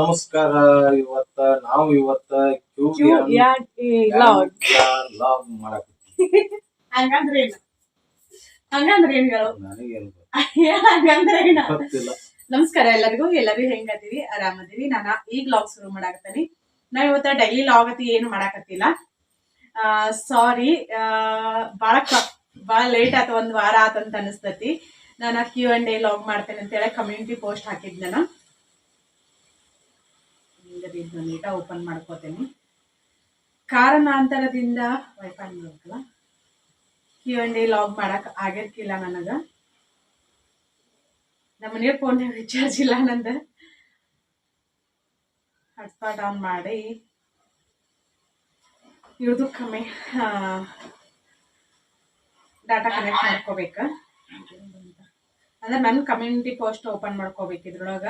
ನಮಸ್ಕಾರ ಇವತ್ತ ನಾವು ಇವತ್ತ ಲಾಗ್ ಮಾಡಕ್ ಹೇಳು? ನನಗೇನು ಗೊತ್ತಿಲ್ಲ. ನಮಸ್ಕಾರ ಎಲ್ಲರಿಗೂ ಎಲ್ಲರೂ ಹೆಂಗದೀವಿ ಆರಾಮದೀವಿ ನಾನು ಈಗ ಲಾಗ್ ಶುರು ಮಾಡಾಕತ್ತೀನಿ. ನಾ ಇವತ್ತ ಡೈಲಿ ಲಾಗ್ ಅತಿ ಏನು ಮಾಡಾಕತ್ತಿಲ್ಲ. ಸಾರಿ ಭಾಳ ಬಹಳ ಭಾಳ ಲೇಟ್ ಆತ ಒಂದ್ ವಾರ ಆತಂತ ಅನಿಸ್ತತಿ. ನಾನು ಕ್ಯೂ ಅಂಡ್ ಡೇ ಲಾಗ್ ಮಾಡ್ತೇನೆ ಅಂತ ಹೇಳಿ ಕಮ್ಯುನಿಟಿ ಪೋಸ್ಟ್ ಹಾಕಿದ್ ನಾನು ನೀಟ ಓಪನ್ ಮಾಡ್ಕೋತೇನೆ. ಕಾರಣಾಂತರದಿಂದ ವೈಫೈ ಮಾಡ್ಬೇಕಲ್ಲ ಕ್ಯೂ ಅಂಡ್ ಡೇ ಲಾಗ್ ಮಾಡಕ್ ಆಗಿರ್ಕಿಲ್ಲ ನನಗ. ನಮ್ಮ ಮನೆಯ ಫೋನ್ ರಿಚಾರ್ಜ್ ಇಲ್ಲ ನಂದು. ಹಾಟ್ಸ್ಪಾಟ್ ಆನ್ ಮಾಡಿ. ಇವ್ರದ್ದು ಕಮ್ಮಿ ಡಾಟಾ ಕನೆಕ್ಟ್ ಮಾಡ್ಕೋಬೇಕು. ಅಂದ್ರೆ ನನ್ನ ಕಮ್ಯುನಿಟಿ ಪೋಸ್ಟ್ ಓಪನ್ ಮಾಡ್ಕೋಬೇಕು ಇದ್ರೊಳಗ.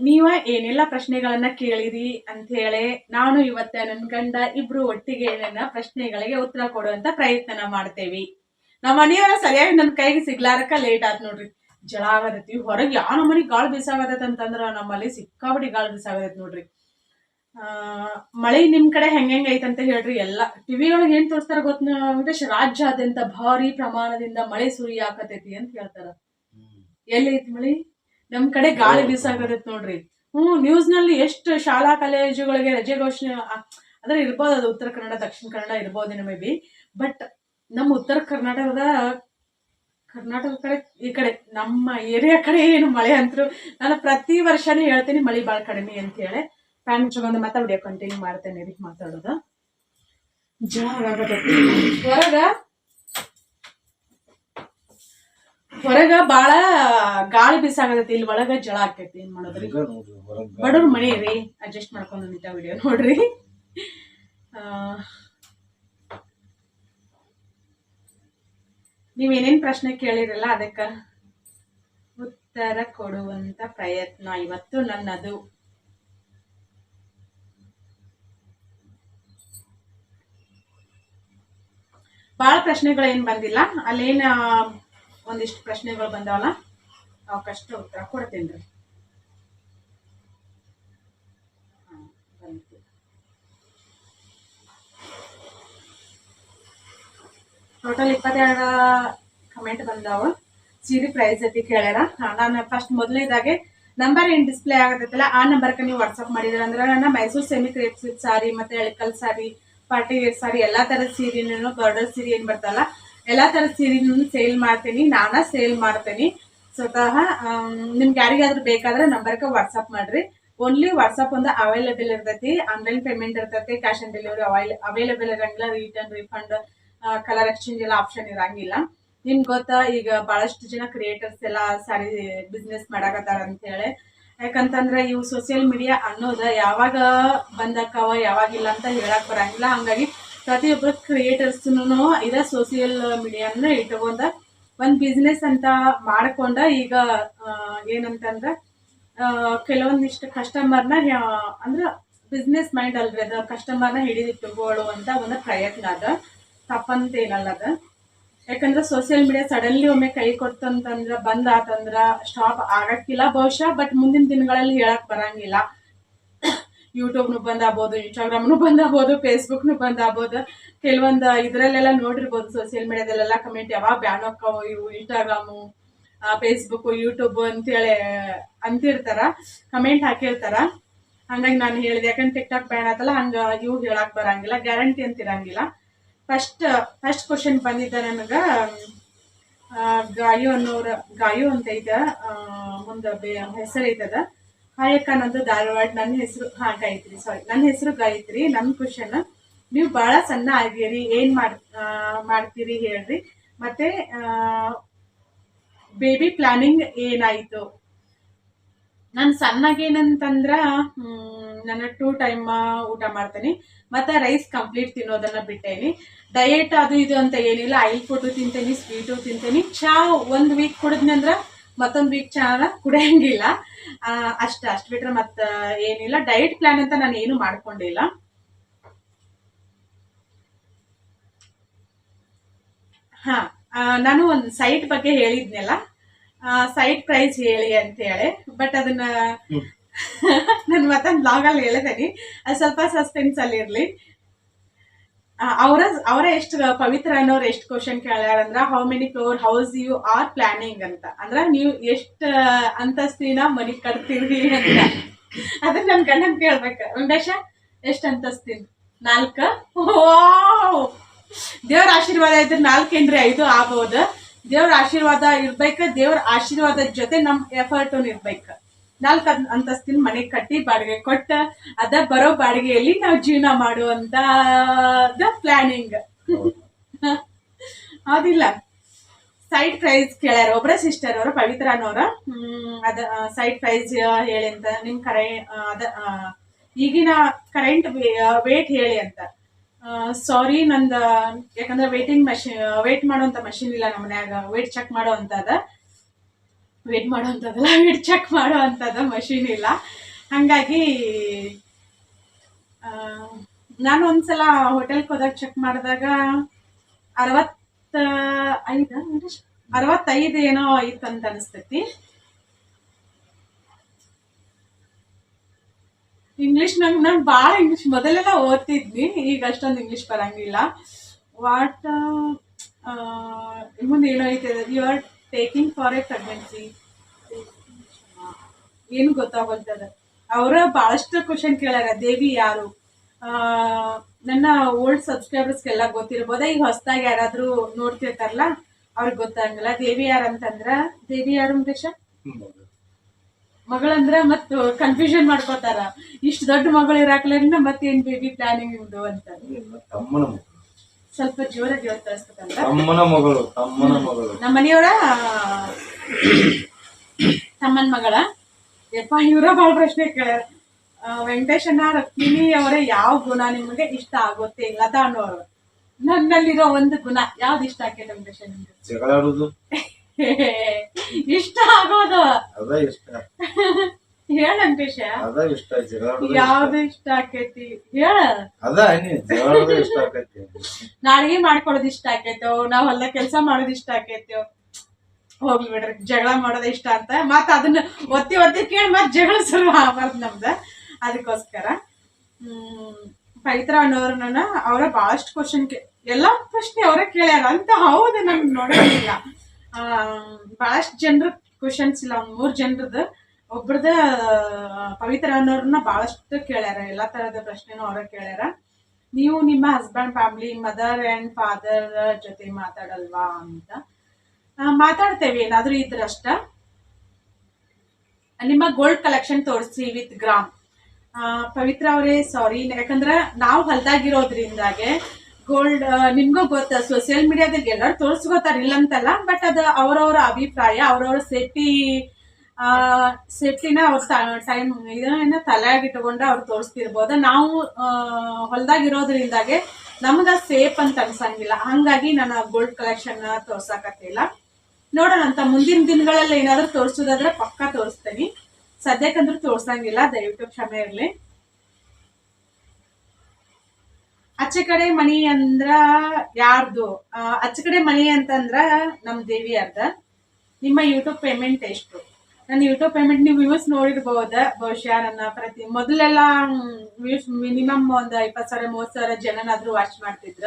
ನೀವ ಏನೆಲ್ಲ ಪ್ರಶ್ನೆಗಳನ್ನ ಕೇಳಿರಿ ಅಂತ ಹೇಳಿ ನಾನು ಇವತ್ತ ನನ್ನ ಗಂಡ ಇಬ್ರು ಒಟ್ಟಿಗೆ ಏನೇನ ಪ್ರಶ್ನೆಗಳಿಗೆ ಉತ್ತರ ಕೊಡುವಂತ ಪ್ರಯತ್ನ ಮಾಡ್ತೇವಿ. ನಮ್ಮ ಮನೆಯವರ ಸರಿಯಾಗಿ ನನ್ನ ಕೈಗೆ ಸಿಗ್ಲಾರಕ ಲೇಟ್ ಆತ್ ನೋಡ್ರಿ. ಜಳ ಆಗತೈತಿ. ಹೊರಗೆ ಯಾವ ನಮ್ಮನೆ ಗಾಳಿ ಬೀಸಾಗತೈತಿ ಅಂತಂದ್ರ ನಮ್ಮಲ್ಲಿ ಸಿಕ್ಕಾಬಡಿ ಗಾಳಿ ಬೀಸಾಗತೈತಿ ನೋಡ್ರಿ. ಆ ಮಳೆ ನಿಮ್ ಕಡೆ ಹೆಂಗೆಂಗ್ ಹೆಂಗ್ ಐತಂತ ಹೇಳ್ರಿ. ಎಲ್ಲ ಟಿವಿ ಒಳಗೆ ಏನ್ ತೋರಿಸ್ತಾರ ಗೊತ್ತ ವೆಂಕಟೇಶ್? ರಾಜ್ಯಾದ್ಯಂತ ಭಾರಿ ಪ್ರಮಾಣದಿಂದ ಮಳೆ ಸುರಿಯಾಕತೈತಿ ಅಂತ ಹೇಳ್ತಾರ. ಎಲ್ಲಿ ಐತಿ ಮಳಿ? ನಮ್ ಕಡೆ ಗಾಳಿ ಬೀಸಾಗತೈತಿ ನೋಡ್ರಿ. ಹ್ಮ್ ನ್ಯೂಸ್ನಲ್ಲಿ ಎಷ್ಟು ಶಾಲಾ ಕಾಲೇಜುಗಳಿಗೆ ರಜೆ ಘೋಷಣೆ ಅಂದ್ರೆ ಇರ್ಬೋದು ಅದು ಉತ್ತರ ಕನ್ನಡ ದಕ್ಷಿಣ ಕನ್ನಡ ಇರ್ಬೋದೇನೋ ಮೇ ಬಿ ಬಟ್ ನಮ್ಮ ಉತ್ತರ ಕರ್ನಾಟಕದ ಕರ್ನಾಟಕ ಕಡೆ ಈ ಕಡೆ ನಮ್ಮ ಏರಿಯಾ ಕಡೆ ಏನು ಮಳೆ ಅಂತೂ ನಾನು ಪ್ರತಿ ವರ್ಷನೇ ಹೇಳ್ತೀನಿ ಮಳೆ ಬಾಳ ಕಡಿಮೆ ಅಂತ ಹೇಳಿ. ಫ್ಯಾನ್ ಹಚ್ಕೊಂಡ್ ಮತ್ತೆ ವಿಡಿಯೋ ಕಂಟಿನ್ಯೂ ಮಾಡ್ತೇನೆ ರೀ ಮಾತಾಡೋದು. ಬರ್ತೀನಿ ಹೊರಗ ಹೊರಗ ಬಾಳ ಗಾಳಿ ಬಿಸಾಗತೈತಿ ಇಲ್ಲಿ ಒಳಗ ಜಳ ಆಕೈತಿ ಏನ್ ಮಾಡೋದ್ರಿ? ಬಡವ್ರ ಮನೆ ರೀ ಅಡ್ಜಸ್ಟ್ ಮಾಡ್ಕೊಂಡು ನಿಂತ ವಿಡಿಯೋ ನೋಡ್ರಿ. ನೀವ್ ನೀವೇನೇನ್ ಪ್ರಶ್ನೆ ಕೇಳಿರಲ್ಲ ಅದಕ್ಕ? ಉತ್ತರ ಕೊಡುವಂತ ಪ್ರಯತ್ನ ಇವತ್ತು ನನ್ನದು. ಬಹಳ ಪ್ರಶ್ನೆಗಳು ಏನ್ ಬಂದಿಲ್ಲ ಅಲ್ಲೇನ ಒಂದಿಷ್ಟು ಪ್ರಶ್ನೆಗಳು ಬಂದಾವಲ್ಲ? ಅವಕ್ಕಷ್ಟು ಉತ್ತರ ಕೊಡ್ತೀನಿ ರೀ. ಟೋಟಲ್ ಇಪ್ಪತ್ತೆರಡು ಕಮೆಂಟ್ ಬಂದಾವ. ಸೀರೆ ಪ್ರೈಸ್ ಐತಿ ಕೇಳ್ಯಾರ. ನಾನು ಫಸ್ಟ್ ಮೊದಲನೇದಾಗೆ ನಂಬರ್ ಏನ್ ಡಿಸ್ಪ್ಲೇ ಆಗತ್ತಲ್ಲ, ಆ ನಂಬರ್ಗೆ ನೀವು ವಾಟ್ಸಪ್ ಮಾಡಿದ್ರ ಅಂದ್ರೆ ನನ್ನ ಮೈಸೂರು ಸೆಮಿ ಕ್ರೇಪ್ ಸಾರಿ ಮತ್ತೆ ಎಳಕಲ್ ಸಾರಿ ಪಾರ್ಟಿ ಸಾರಿ ಎಲ್ಲಾ ತರದ ಸೀರೆನೂ ಬಾರ್ಡರ್ ಸೀರೆ ಏನ್ ಬರ್ತಲ್ಲ ಎಲ್ಲಾ ತರ ಸೀರೆನೂ ಸೇಲ್ ಮಾಡ್ತೀನಿ, ನಾನ ಸೇಲ್ ಮಾಡ್ತೀನಿ. ಸ್ವತಃ ನಿಮ್ಗೆ ಯಾರಿಗಾದ್ರೂ ಬೇಕಾದ್ರೆ ನಂಬರ್ಗೆ ವಾಟ್ಸಪ್ ಮಾಡ್ರಿ. ಓನ್ಲಿ ವಾಟ್ಸಪ್ ಒಂದು ಅವೈಲೇಬಲ್ ಇರ್ತೈತಿ ಆನ್ಲೈನ್ ಪೇಮೆಂಟ್ ಇರ್ತೈತಿ ಕ್ಯಾಶ್ ಆನ್ ಡೆಲಿವರಿ ಅವೈಲೇಬಲ್ ಇರಂಗಿಲ್ಲ ರಿಟರ್ನ್ ರಿಫಂಡ್ ಕಲರ್ ಎಕ್ಸ್ಚೇಂಜ್ ಎಲ್ಲ ಆಪ್ಷನ್ ಇರಂಗಿಲ್ಲ. ನಿಮ್ಗೆ ಗೊತ್ತಾ, ಈಗ ಬಹಳಷ್ಟು ಜನ ಕ್ರಿಯೇಟರ್ಸ್ ಎಲ್ಲ ಸಾರಿ ಬಿಸ್ನೆಸ್ ಮಾಡಾಕತ್ತಾರ ಅಂತ ಹೇಳಿ ಯಾಕಂತಂದ್ರೆ ಇವು ಸೋಷಿಯಲ್ ಮೀಡಿಯಾ ಅನ್ನೋದ ಯಾವಾಗ ಬಂದಕ್ಕವ, ಯಾವಾಗಿಲ್ಲ ಅಂತ ಹೇಳಕ್ ಬರಂಗಿಲ್ಲ. ಹಂಗಾಗಿ ಪ್ರತಿಯೊಬ್ಬರು ಕ್ರಿಯೇಟರ್ಸ್ನು ಇದ ಸೋಷಿಯಲ್ ಮೀಡಿಯಾನ ಇಟ್ಕೊಂಡ ಒಂದ್ ಬಿಸ್ನೆಸ್ ಅಂತ ಮಾಡ್ಕೊಂಡ ಈಗ ಏನಂತಂದ್ರೆ ಕೆಲವೊಂದಿಷ್ಟು ಕಸ್ಟಮರ್ನ ಅಂದ್ರ ಬಿಸ್ನೆಸ್ ಮೈಂಡ್ ಅಲ್ರಿ ಅದ. ಕಸ್ಟಮರ್ನ ಹಿಡಿದಿಟ್ಟುಕೊಳ್ಳುವಂತ ಒಂದು ಪ್ರಯತ್ನ ಅದ. ತಪ್ಪಂತ ಏನಲ್ಲ ಅದ. ಯಾಕಂದ್ರೆ ಸೋಷಿಯಲ್ ಮೀಡಿಯಾ ಸಡನ್ಲಿ ಒಮ್ಮೆ ಕೈ ಕೊಡ್ತಂತಂದ್ರ ಬಂದ್ ಆತಂದ್ರ ಸ್ಟಾಪ್ ಆಗಕ್ಕಿಲ್ಲ ಬಹುಶಃ ಬಟ್ ಮುಂದಿನ ದಿನಗಳಲ್ಲಿ ಹೇಳಕ್ ಬರಂಗಿಲ್ಲ. ಯೂಟ್ಯೂಬ್ನು ಬಂದ್ ಆಗ್ಬೋದು ಇನ್ಸ್ಟಾಗ್ರಾಮ್ನು ಬಂದ್ ಆಗ್ಬೋದು ಫೇಸ್ಬುಕ್ನು ಬಂದ್ ಆಗ್ಬೋದು ಕೆಲವೊಂದ ಇದರಲ್ಲೆಲ್ಲ ನೋಡಿರ್ಬೋದು ಸೋಷಿಯಲ್ ಮೀಡಿಯಾದಲ್ಲೆಲ್ಲ ಕಮೆಂಟ್ ಯಾವಾಗ ಬ್ಯಾನ್ ಹಾಕೋ ಇವು ಇನ್ಸ್ಟಾಗ್ರಾಮು ಫೇಸ್ಬುಕ್ ಯೂಟ್ಯೂಬ್ ಅಂತೇಳಿ ಅಂತಿರ್ತಾರ ಕಮೆಂಟ್ ಹಾಕಿರ್ತಾರ. ಹಂಗಾಗಿ ನಾನು ಹೇಳಿದೆ ಯಾಕಂದ್ರೆ ಟಿಕ್ ಟಾಕ್ ಬ್ಯಾನ್ ಆತಲ್ಲ ಹಂಗ ಇವು ಹೇಳಕ್ ಬರಂಗಿಲ್ಲ ಗ್ಯಾರಂಟಿ ಅಂತಿರಂಗಿಲ್ಲ. ಫಸ್ಟ್ ಫಸ್ಟ್ ಕ್ವಶನ್ ಬಂದಿದ್ದ ನನಗ ಗಾಯು ಅನ್ನೋರ ಗಾಯು ಅಂತ ಆ, ಮುಂದ ಹೆಸರು ಐತದ ಹಾಯ್ ಅನ್ನೋದು ನಂದು ಧಾರವಾಡ. ನನ್ನ ಹೆಸರು ಹಾ, ಗಾಯತ್ರಿ ಸಾರಿ ನನ್ನ ಹೆಸರು ಗಾಯತ್ರಿ ನನ್ನ ಕ್ವಶನ್ ನೀವು ಬಹಳ ಸಣ್ಣ ಆಗಿರಿ, ಏನ್ ಮಾಡ್ ಮಾಡ್ತೀರಿ ಹೇಳ್ರಿ. ಮತ್ತೆ ಬೇಬಿ ಪ್ಲಾನಿಂಗ್ ಏನಾಯ್ತು? ನಾನು ಸಣ್ಣಗೇನಂತಂದ್ರ ನಾನು ಟೂ ಟೈಮ್ ಊಟ ಮಾಡ್ತೇನೆ. ಮತ್ತೆ ರೈಸ್ ಕಂಪ್ಲೀಟ್ ತಿನ್ನೋದನ್ನ ಬಿಟ್ಟೇನಿ. ಡಯೆಟ್ ಅದು ಇದು ಅಂತ ಏನಿಲ್ಲ. ಐಲ್ ಫುಡ್ ತಿಂತೇನಿ ಸ್ವೀಟು ತಿಂತೇನಿ. ಚಾ ಒಂದ್ ವೀಕ್ ಕುಡಿದ್ನಂದ್ರ ಮತ್ತೊಂದ್ ವೀಕ್ ಚಾನ ಕುಡಿಯಂಗಿಲ್ಲ. ಅಷ್ಟ ಅಷ್ಟ್ ಬಿಟ್ರೆ ಮತ್ತ ಏನಿಲ್ಲ. ಡಯಟ್ ಪ್ಲಾನ್ ಅಂತ ನಾನು ಏನು ಮಾಡ್ಕೊಂಡಿಲ್ಲ. ಹಾ ನಾನು ಒಂದು ಸೈಟ್ ಬಗ್ಗೆ ಹೇಳಿದ್ನಲ್ಲ. ಸೈಟ್ ಪ್ರೈಸ್ ಹೇಳಿ ಅಂತ ಹೇಳಿ. ಬಟ್ ಅದನ್ನ. ನಾನು ಮತ್ತೊಂದು ಬ್ಲಾಗಲ್ಲಿ ಹೇಳಿದ್ದೀನಿ ಅದು ಸ್ವಲ್ಪ ಸಸ್ಪೆನ್ಸ್ ಅಲ್ಲಿ ಇರಲಿ. ಅವರ ಅವರ ಎಷ್ಟು ಪವಿತ್ರ ಅನ್ನೋರು ಎಷ್ಟು ಕ್ವಶನ್ ಕೇಳ್ಯಾರ ಅಂದ್ರ how many floor house you are planning ಅಂತ. ಅಂದ್ರ, ನೀವು ಎಷ್ಟು ಅಂತಸ್ತಿನ ಮನಿ ಕಟ್ತೀರಿ ಅಂತ. ಅದನ್ನ ನನ್ ಗಂಡನ್ ಕೇಳ್ಬೇಕ ಉಂಡೇಶ ಎಷ್ಟ್ ಅಂತಸ್ತಿನ? ನಾಲ್ಕ? ದೇವ್ರ ಆಶೀರ್ವಾದ ಇದ್ರೆ ನಾಲ್ಕೇನ್ರಿ ಐದು ಆಗ್ಬೋದು. ದೇವ್ರ ಆಶೀರ್ವಾದ ಇರ್ಬೇಕ, ದೇವ್ರ ಆಶೀರ್ವಾದ ಜೊತೆ ನಮ್ ಎಫರ್ಟ್ ಇರ್ಬೇಕ. ನಾಲ್ಕು ಅಂತಸ್ತಿನ ಮನೆ ಕಟ್ಟಿ ಬಾಡಿಗೆ ಕೊಟ್ಟ ಅದ ಬರೋ ಬಾಡಿಗೆಯಲ್ಲಿ ನಾವು ಜೀವನ ಮಾಡುವಂತ ಪ್ಲಾನಿಂಗ್ ಅದಿಲ್ಲ ಸೈಡ್ ಪ್ರೈಸ್ ಕೇಳ್ಯಾರ ಒಬ್ರ ಸಿಸ್ಟರ್ ಅವರು, ಪವಿತ್ರ ಅನ್ನೋರ. ಅದ ಸೈಡ್ ಪ್ರೈಸ್ ಹೇಳಿ ಅಂತ, ನಿಮ್ ಕರೆ ಅದ ಈಗಿನ ಕರೆಂಟ್ ವೇಟ್ ಹೇಳಿ ಅಂತ. ಸಾರಿ ನಂದ, ಯಾಕಂದ್ರೆ ವೇಟಿಂಗ್ ಮಷಿನ್ ವೇಟ್ ಮಾಡುವಂತ ಮಷಿನ್ ಇಲ್ಲ ನಮ್ಮ ಮನ್ಯಾಗ. ವೇಟ್ ಚೆಕ್ ಮಾಡುವಂತ ಅಂತದ ವೇಟ್ ಮಾಡೋ ಅಂತದಲ್ಲ ವೇಟ್ ಚೆಕ್ ಮಾಡೋ ಅಂಥದ್ದು ಮಷೀನ್ ಇಲ್ಲ. ಹಂಗಾಗಿ ನಾನು ಒಂದ್ಸಲ ಹೋಟೆಲ್ಗೆ ಹೋದಾಗ ಚೆಕ್ ಮಾಡಿದಾಗ ಅರವತ್ತ ಐದು ಅರವತ್ತೈದು ಏನೋ ಇತ್ತು ಅಂತ ಅನಿಸ್ತೈತಿ. ಇಂಗ್ಲೀಷ್ ನಂಗೆ, ನಾನು ಭಾಳ ಇಂಗ್ಲೀಷ್ ಮೊದಲೆಲ್ಲ ಓದ್ತಿದ್ವಿ ಈಗ ಅಷ್ಟೊಂದು ಇಂಗ್ಲೀಷ್ ಬರಂಗಿಲ್ಲ. ವಾಟ್ ಮುಂದೆ ಏನೋ ಐತೆ you are taking for a pregnancy ಏನು ಗೊತ್ತಾಗೋಲ್ತದ? ಅವರ ಬಹಳಷ್ಟು ಕ್ವಶನ್ ಕೇಳ್ಯಾರ, ದೇವಿ ಯಾರು? ನನ್ನ ಓಲ್ಡ್ ಸಬ್ಸ್ಕ್ರೈಬರ್ಸ್ಗೆಲ್ಲ ಗೊತ್ತಿರ್ಬೋದ? ಈಗ ಹೊಸದಾಗಿ ಯಾರಾದ್ರೂ ನೋಡ್ತಿರ್ತಾರಲ್ಲ, ಅವ್ರಿಗೆ ಗೊತ್ತಾಗಲ್ಲ ದೇವಿ ಯಾರು ಅಂತಂದ್ರ, ದೇವಿ ಯಾರು ಮುಖೇಶ ಮಗಳಂದ್ರ ಮತ್ ಕನ್ಫ್ಯೂಷನ್ ಮಾಡ್ಕೋತಾರ. ಇಷ್ಟು ದೊಡ್ಡ ಮಗಳು ಇರಾಕ್ಲರಿಂದ ಮತ್ತೇನ್ ಬೇಬಿ ಪ್ಲಾನಿಂಗ್ ಇದು ಅಂತ. ಸ್ವಲ್ಪ ಜೋರಾಗಿ ಹೇಳ್ತಾರ ತಮ್ಮನ ಮಗಳು ತಮ್ಮನ ಮಗಳು. ನಮ್ಮ ಮನೆಯವರ ತಮ್ಮನ ಮಗಳ. ಯಪ್ಪ ಇವರ ಬಹಳ ಪ್ರಶ್ನೆ ಕೇಳ. ಆ, ವೆಂಕಟೇಶಣ್ಣ ರುಕ್ಮಿಣಿ ಅವರ ಯಾವ ಗುಣ ನಿಮಗೆ ಇಷ್ಟ ಆಗುತ್ತೆ ಲತಾ ಅನ್ನೋರು. ನನ್ನಲ್ಲಿರೋ ಒಂದು ಗುಣ ಯಾವ್ದು ಇಷ್ಟ ಆಕೆ ವೆಂಕಟೇಶ ನಿಮ್ಗೆ? ಇಷ್ಟ ಆಗೋದು. ಅದ ಇಷ್ಟ. ಹೇಳ ಅದ ಇಷ್ಟ ಜಗಳಾಡುದು ಯಾವ್ದು ಇಷ್ಟ ಆಕೈತಿ? ಹೇಳ. ಅದ ನೀ ಜಗಳಾಡುದು ಇಷ್ಟ ಆಕೈತಿ. ನಾ ಅಡಿಗೆ ಮಾಡ್ಕೊಳೋದು ಇಷ್ಟ ಆಕೈತೋ ನಾವ್ ಹೊಲ ಕೆಲಸ ಮಾಡೋದು ಇಷ್ಟ ಆಕೈತೋ. ಹೋಗ್ಲಿ ಬಿಡ್ರಿ ಜಗಳ ಮಾಡೋದು ಇಷ್ಟ ಅಂತ. ಮತ್ತ ಅದನ್ನ ಒತ್ತಿ ಒತ್ತಿ ಕೇಳಿ ಮತ್ ಜಗಳ ಸುರು ಆಗ್ಬಾರ್ದು ನಮ್ದ. ಅದಕ್ಕೋಸ್ಕರ. ಹ್ಮ್ ಪವಿತ್ರ ಅನ್ನೋರ್ನ ಅವರ ಬಹಳಷ್ಟು ಕ್ವಶನ್ ಎಲ್ಲಾ ಪ್ರಶ್ನೆ ಅವರೇ ಕೇಳ್ಯಾರ. ಅಂತ ಹೌದು ನಮ್ಗೆ ನೋಡೋದಿಲ್ಲ ಆ ಬಹಳಷ್ಟು ಜನರ ಕ್ವಶನ್ಸ್ ಇಲ್ಲ ಒಂದ್ ಮೂರ್ ಜನರದ್ದು. ಒಬ್ರದ ಪವಿತ್ರ ಅನ್ನೋರ್ನ ಬಹಳಷ್ಟು ಕೇಳ್ಯಾರ. ಎಲ್ಲಾ ತರದ ಪ್ರಶ್ನೆನೂ ಅವರ ಕೇಳ್ಯಾರ. ನೀವು ನಿಮ್ಮ husband family mother and father ಜೊತೆ ಮಾತಾಡಲ್ವಾ ಅಂತ. ಮಾತಾಡ್ತೇವೆ. ಏನಾದ್ರೂ ಇದ್ರಷ್ಟ ನಿಮ್ಮ ಗೋಲ್ಡ್ ಕಲೆಕ್ಷನ್ ತೋರಿಸಿ ವಿತ್ ಗ್ರಾಮ್ ಪವಿತ್ರ ಅವರೇ ಸಾರಿ ಯಾಕಂದ್ರೆ ನಾವು ಹೊಲ್ದಾಗಿರೋದ್ರಿಂದಾಗೆ ಗೋಲ್ಡ್ ನಿಮ್ಗೂ ಗೊತ್ತ ಸೋಷಿಯಲ್ ಮೀಡಿಯಾದಲ್ಲಿ ಎಲ್ಲರೂ ತೋರಿಸ್ಕೋತಾರ ಇಲ್ಲಂತಲ್ಲ ಬಟ್ ಅದು ಅವರವರ ಅಭಿಪ್ರಾಯ, ಅವರವರ ಸೇಫ್ಟಿ ಸೇಫ್ಟಿನ ಅವ್ರ ಟೈಮ್ ಇದನ್ನ ತಲೆಯಾಗಿ ಇಟ್ಕೊಂಡು ಅವ್ರು ತೋರಿಸ್ತಿರ್ಬೋದು. ನಾವು ಹೊಲ್ದಾಗಿರೋದ್ರಿಂದಾಗೆ ನಮ್ಗ ಸೇಫ್ ಅಂತ ಅನ್ಸಂಗಿಲ್ಲ. ಹಂಗಾಗಿ ನಾನು ಗೋಲ್ಡ್ ಕಲೆಕ್ಷನ್ ತೋರ್ಸಕತ್ತಿಲ್ಲ. ನೋಡೋಣ, ಅಂತ ಮುಂದಿನ ದಿನಗಳಲ್ಲಿ ಏನಾದ್ರೂ ತೋರಿಸೋದಾದ್ರೆ ಪಕ್ಕಾ ತೋರಿಸ್ತೀನಿ. ಸದ್ಯಕ್ಕಂದ್ರೂ ತೋರ್ಸಂಗಿಲ್ಲ ದಯವಿಟ್ಟು ಕ್ಷಮೆ ಇರಲಿ. ಆಚೆ ಕಡೆ ಮನಿ ಅಂದ್ರ ಯಾರ್ದು? ಆಚೆ ಕಡೆ ಮನಿ ಅಂತಂದ್ರ ನಮ್ ಅರ್ಧ ನಿಮ್ಮ ಯೂಟ್ಯೂಬ್ ಪೇಮೆಂಟ್ ಎಷ್ಟು? ನನ್ನ ಯೂಟ್ಯೂಬ್ ಪೇಮೆಂಟ್ ನೀವು ವ್ಯೂಸ್ ನೋಡಿರ್ಬೋದು? ಬಹುಶಃ ನನ್ನ ಪ್ರತಿ ಮೊದಲೆಲ್ಲ ವ್ಯೂಸ್ ಮಿನಿಮಮ್ ಒಂದು ಇಪ್ಪತ್ತು ಸಾವಿರ, ಮೂವತ್ತು ಸಾವಿರ ಜನನಾದ್ರೂ ವಾಚ್ ಮಾಡ್ತಿದ್ರ.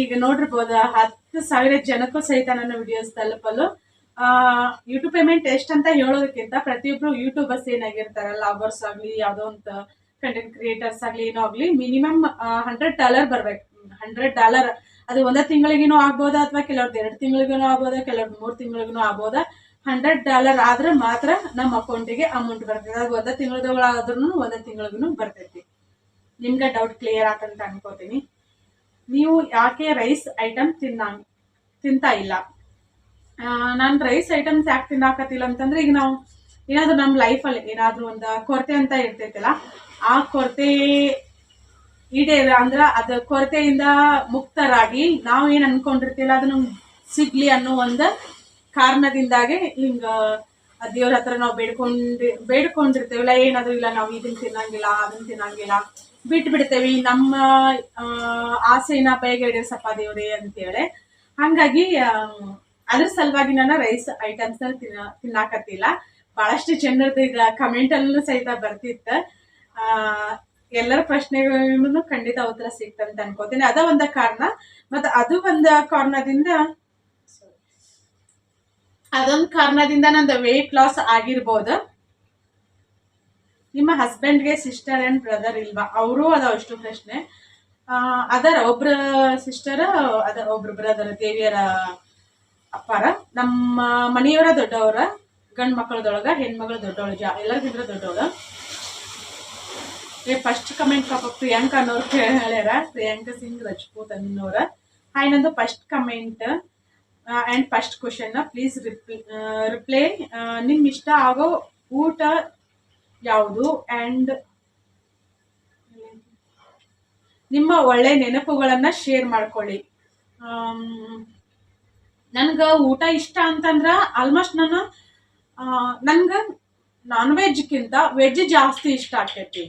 ಈಗ ನೋಡಿರ್ಬೋದು? ಹತ್ತು ಸಾವಿರ ಜನಕ್ಕೂ ಸಹಿತ ನನ್ನ ವಿಡಿಯೋಸ್ ತಲುಪಲು. ಯೂಟ್ಯೂಬ್ ಪೇಮೆಂಟ್ ಎಷ್ಟಂತ ಹೇಳೋದಕ್ಕಿಂತ ಪ್ರತಿಯೊಬ್ರು ಯೂಟ್ಯೂಬರ್ಸ್ ಏನಾಗಿರ್ತಾರಲ್ಲ ಲವರ್ಸ್ ಆಗಲಿ, ಯಾವುದೋ ಒಂದು ಕಂಟೆಂಟ್ ಕ್ರಿಯೇಟರ್ಸ್ ಆಗಲಿ, ಏನೋ ಆಗ್ಲಿ ಮಿನಿಮಮ್ ಹಂಡ್ರೆಡ್ ಡಾಲರ್ ಬರ್ಬೇಕು. ಹಂಡ್ರೆಡ್ ಡಾಲರ್ ಅದು ಒಂದೇ ತಿಂಗಳಿಗೇನೋ ಆಗ್ಬೋದಾ ಅಥವಾ ಕೆಲವ್ರದ್ದು ಎರಡು ತಿಂಗಳಿಗೇನೋ ಆಗ್ಬೋದಾ ಕೆಲವ್ರದ್ದು ಮೂರು ತಿಂಗಳಿಗೂ ಆಗ್ಬೋದಾ? ಹಂಡ್ರೆಡ್ ಡಾಲರ್ ಆದ್ರೆ ಮಾತ್ರ ನಮ್ಮ ಅಕೌಂಟಿಗೆ ಅಮೌಂಟ್ ಬರ್ತದೆ ಅದು ಒಂದೇ ತಿಂಗಳದೊಳಗಾದ್ರೂ ಒಂದೇ ತಿಂಗಳಿಗೂ ಬರ್ತೈತಿ. ನಿಮ್ಗೆ ಡೌಟ್ ಕ್ಲಿಯರ್ ಆತಂತ ಅನ್ಕೋತೀನಿ. ನೀವು ಯಾಕೆ ರೈಸ್ ಐಟಮ್ ತಿನ್ನ ತಿಂತಾ ಇಲ್ಲ? ನಾನು ರೈಸ್ ಐಟಮ್ಸ್ ಯಾಕೆ ತಿನ್ನಾಕತ್ತಿಲ್ಲ ಅಂತಂದ್ರೆ ಈಗ ನಾವು ಏನಾದ್ರು ನಮ್ಮ ಲೈಫಲ್ಲಿ ಏನಾದರೂ ಒಂದು ಕೊರತೆ ಅಂತ ಇರ್ತೈತಲ್ಲ, ಆ ಕೊರತೆ ಈಡೇರ ಅಂದ್ರೆ ಅದು ಕೊರತೆಯಿಂದ ಮುಕ್ತರಾಗಿ ನಾವು ಏನು ಅನ್ಕೊಂಡಿರ್ತಿಲ್ಲ ಅದು ನಮ್ಗೆ ಸಿಗ್ಲಿ ಅನ್ನೋ ಒಂದು ಕಾರಣದಿಂದಾಗೆ ಹಿಂಗ ದೇವ್ರ ಹತ್ರ ನಾವು ಬೇಡ್ಕೊಂಡಿ ಬೇಡ್ಕೊಂಡಿರ್ತೇವಲ್ಲ ಏನಾದರೂ ಇಲ್ಲ, ನಾವು ಇದನ್ನ ತಿನ್ನಂಗಿಲ್ಲ ಅದನ್ನ ತಿನ್ನಂಗಿಲ್ಲ. ಬಿಟ್ಟು ಬಿಡ್ತೇವಿ ನಮ್ಮ ಆಸೆನ ಬಯಗೆ ದೇವ್ರೆ ದೇವ್ರೇ ಅಂತೇಳಿ. ಹಂಗಾಗಿ ಅದ್ರ ಸಲುವಾಗಿ ನಾನು ರೈಸ್ ಐಟಮ್ಸ್ ತಿನ್ನ, ತಿನ್ನಾಕತ್ತಿಲ್ಲ. ಬಹಳಷ್ಟು ಜನರದ್ದು ಈಗ ಕಮೆಂಟ್ ಅಲ್ಲೂ ಸಹಿತ ಬರ್ತಿತ್ತ. ಎಲ್ಲರ ಪ್ರಶ್ನೆಗಳನ್ನು ಖಂಡಿತ ಉತ್ತರ ಸಿಗ್ತಂತ ಅನ್ಕೋತೀನಿ ಅದ ಒಂದ ಕಾರಣ. ಮತ್ತೆ ಅದು ಒಂದ ಕಾರಣದಿಂದ ಅದೊಂದು ಕಾರಣದಿಂದ ನಂದು ವೆಯ್ಟ್ ಲಾಸ್ ಆಗಿರ್ಬೋದು. ನಿಮ್ಮ ಹಸ್ಬೆಂಡ್ಗೆ ಸಿಸ್ಟರ್ ಅಂಡ್ ಬ್ರದರ್ ಇಲ್ವಾ? ಅವರು ಅದ ಅಷ್ಟು ಪ್ರಶ್ನೆ. ಅದರ ಒಬ್ರ ಸಿಸ್ಟರ್ ಅದ ಒಬ್ರು ಬ್ರದರ್ ದೇವಿಯರ ಅಪ್ಪಾರ. ನಮ್ಮ ಮನೆಯವರ ದೊಡ್ಡವರ, ಗಂಡ್ ಮಕ್ಕಳದೊಳಗ ಹೆಣ್ಮಗಳು ದೊಡ್ಡವಳು, ಜಾ, ಎಲ್ಲರಿಗಿಂತ ದೊಡ್ಡವಳು. ಏ ಫಸ್ಟ್ ಕಮೆಂಟ್ ಪಾಪ ಪ್ರಿಯಾಂಕ ಅನ್ನೋರು ಹೇಳ್ಯಾರ. ಪ್ರಿಯಾಂಕ ಸಿಂಗ್, ರಜಪೂತ್ ಅನ್ನೋರ. ಹಾಯ್ ನಂದು ಫಸ್ಟ್ ಕಮೆಂಟ್ ಆ್ಯಂಡ್ ಫಸ್ಟ್ ಕ್ವಶನ್ನ ಪ್ಲೀಸ್ ರಿಪ್ಲೈ ರಿಪ್ಲೈ ನಿಮ್ಮ ಇಷ್ಟ ಆಗೋ ಊಟ ಯಾವುದು? ಆ್ಯಂಡ್ ನಿಮ್ಮ ಒಳ್ಳೆ ನೆನಪುಗಳನ್ನು ಶೇರ್ ಮಾಡ್ಕೊಳ್ಳಿ. ನನ್ಗೆ ಊಟ ಇಷ್ಟ ಅಂತಂದ್ರೆ ಆಲ್ಮೋಸ್ಟ್ ನಾನು ನನ್ಗೆ ನಾನ್ ವೆಜ್ಗಿಂತ ವೆಜ್ ಜಾಸ್ತಿ ಇಷ್ಟ ಆಗ್ತೈತಿ.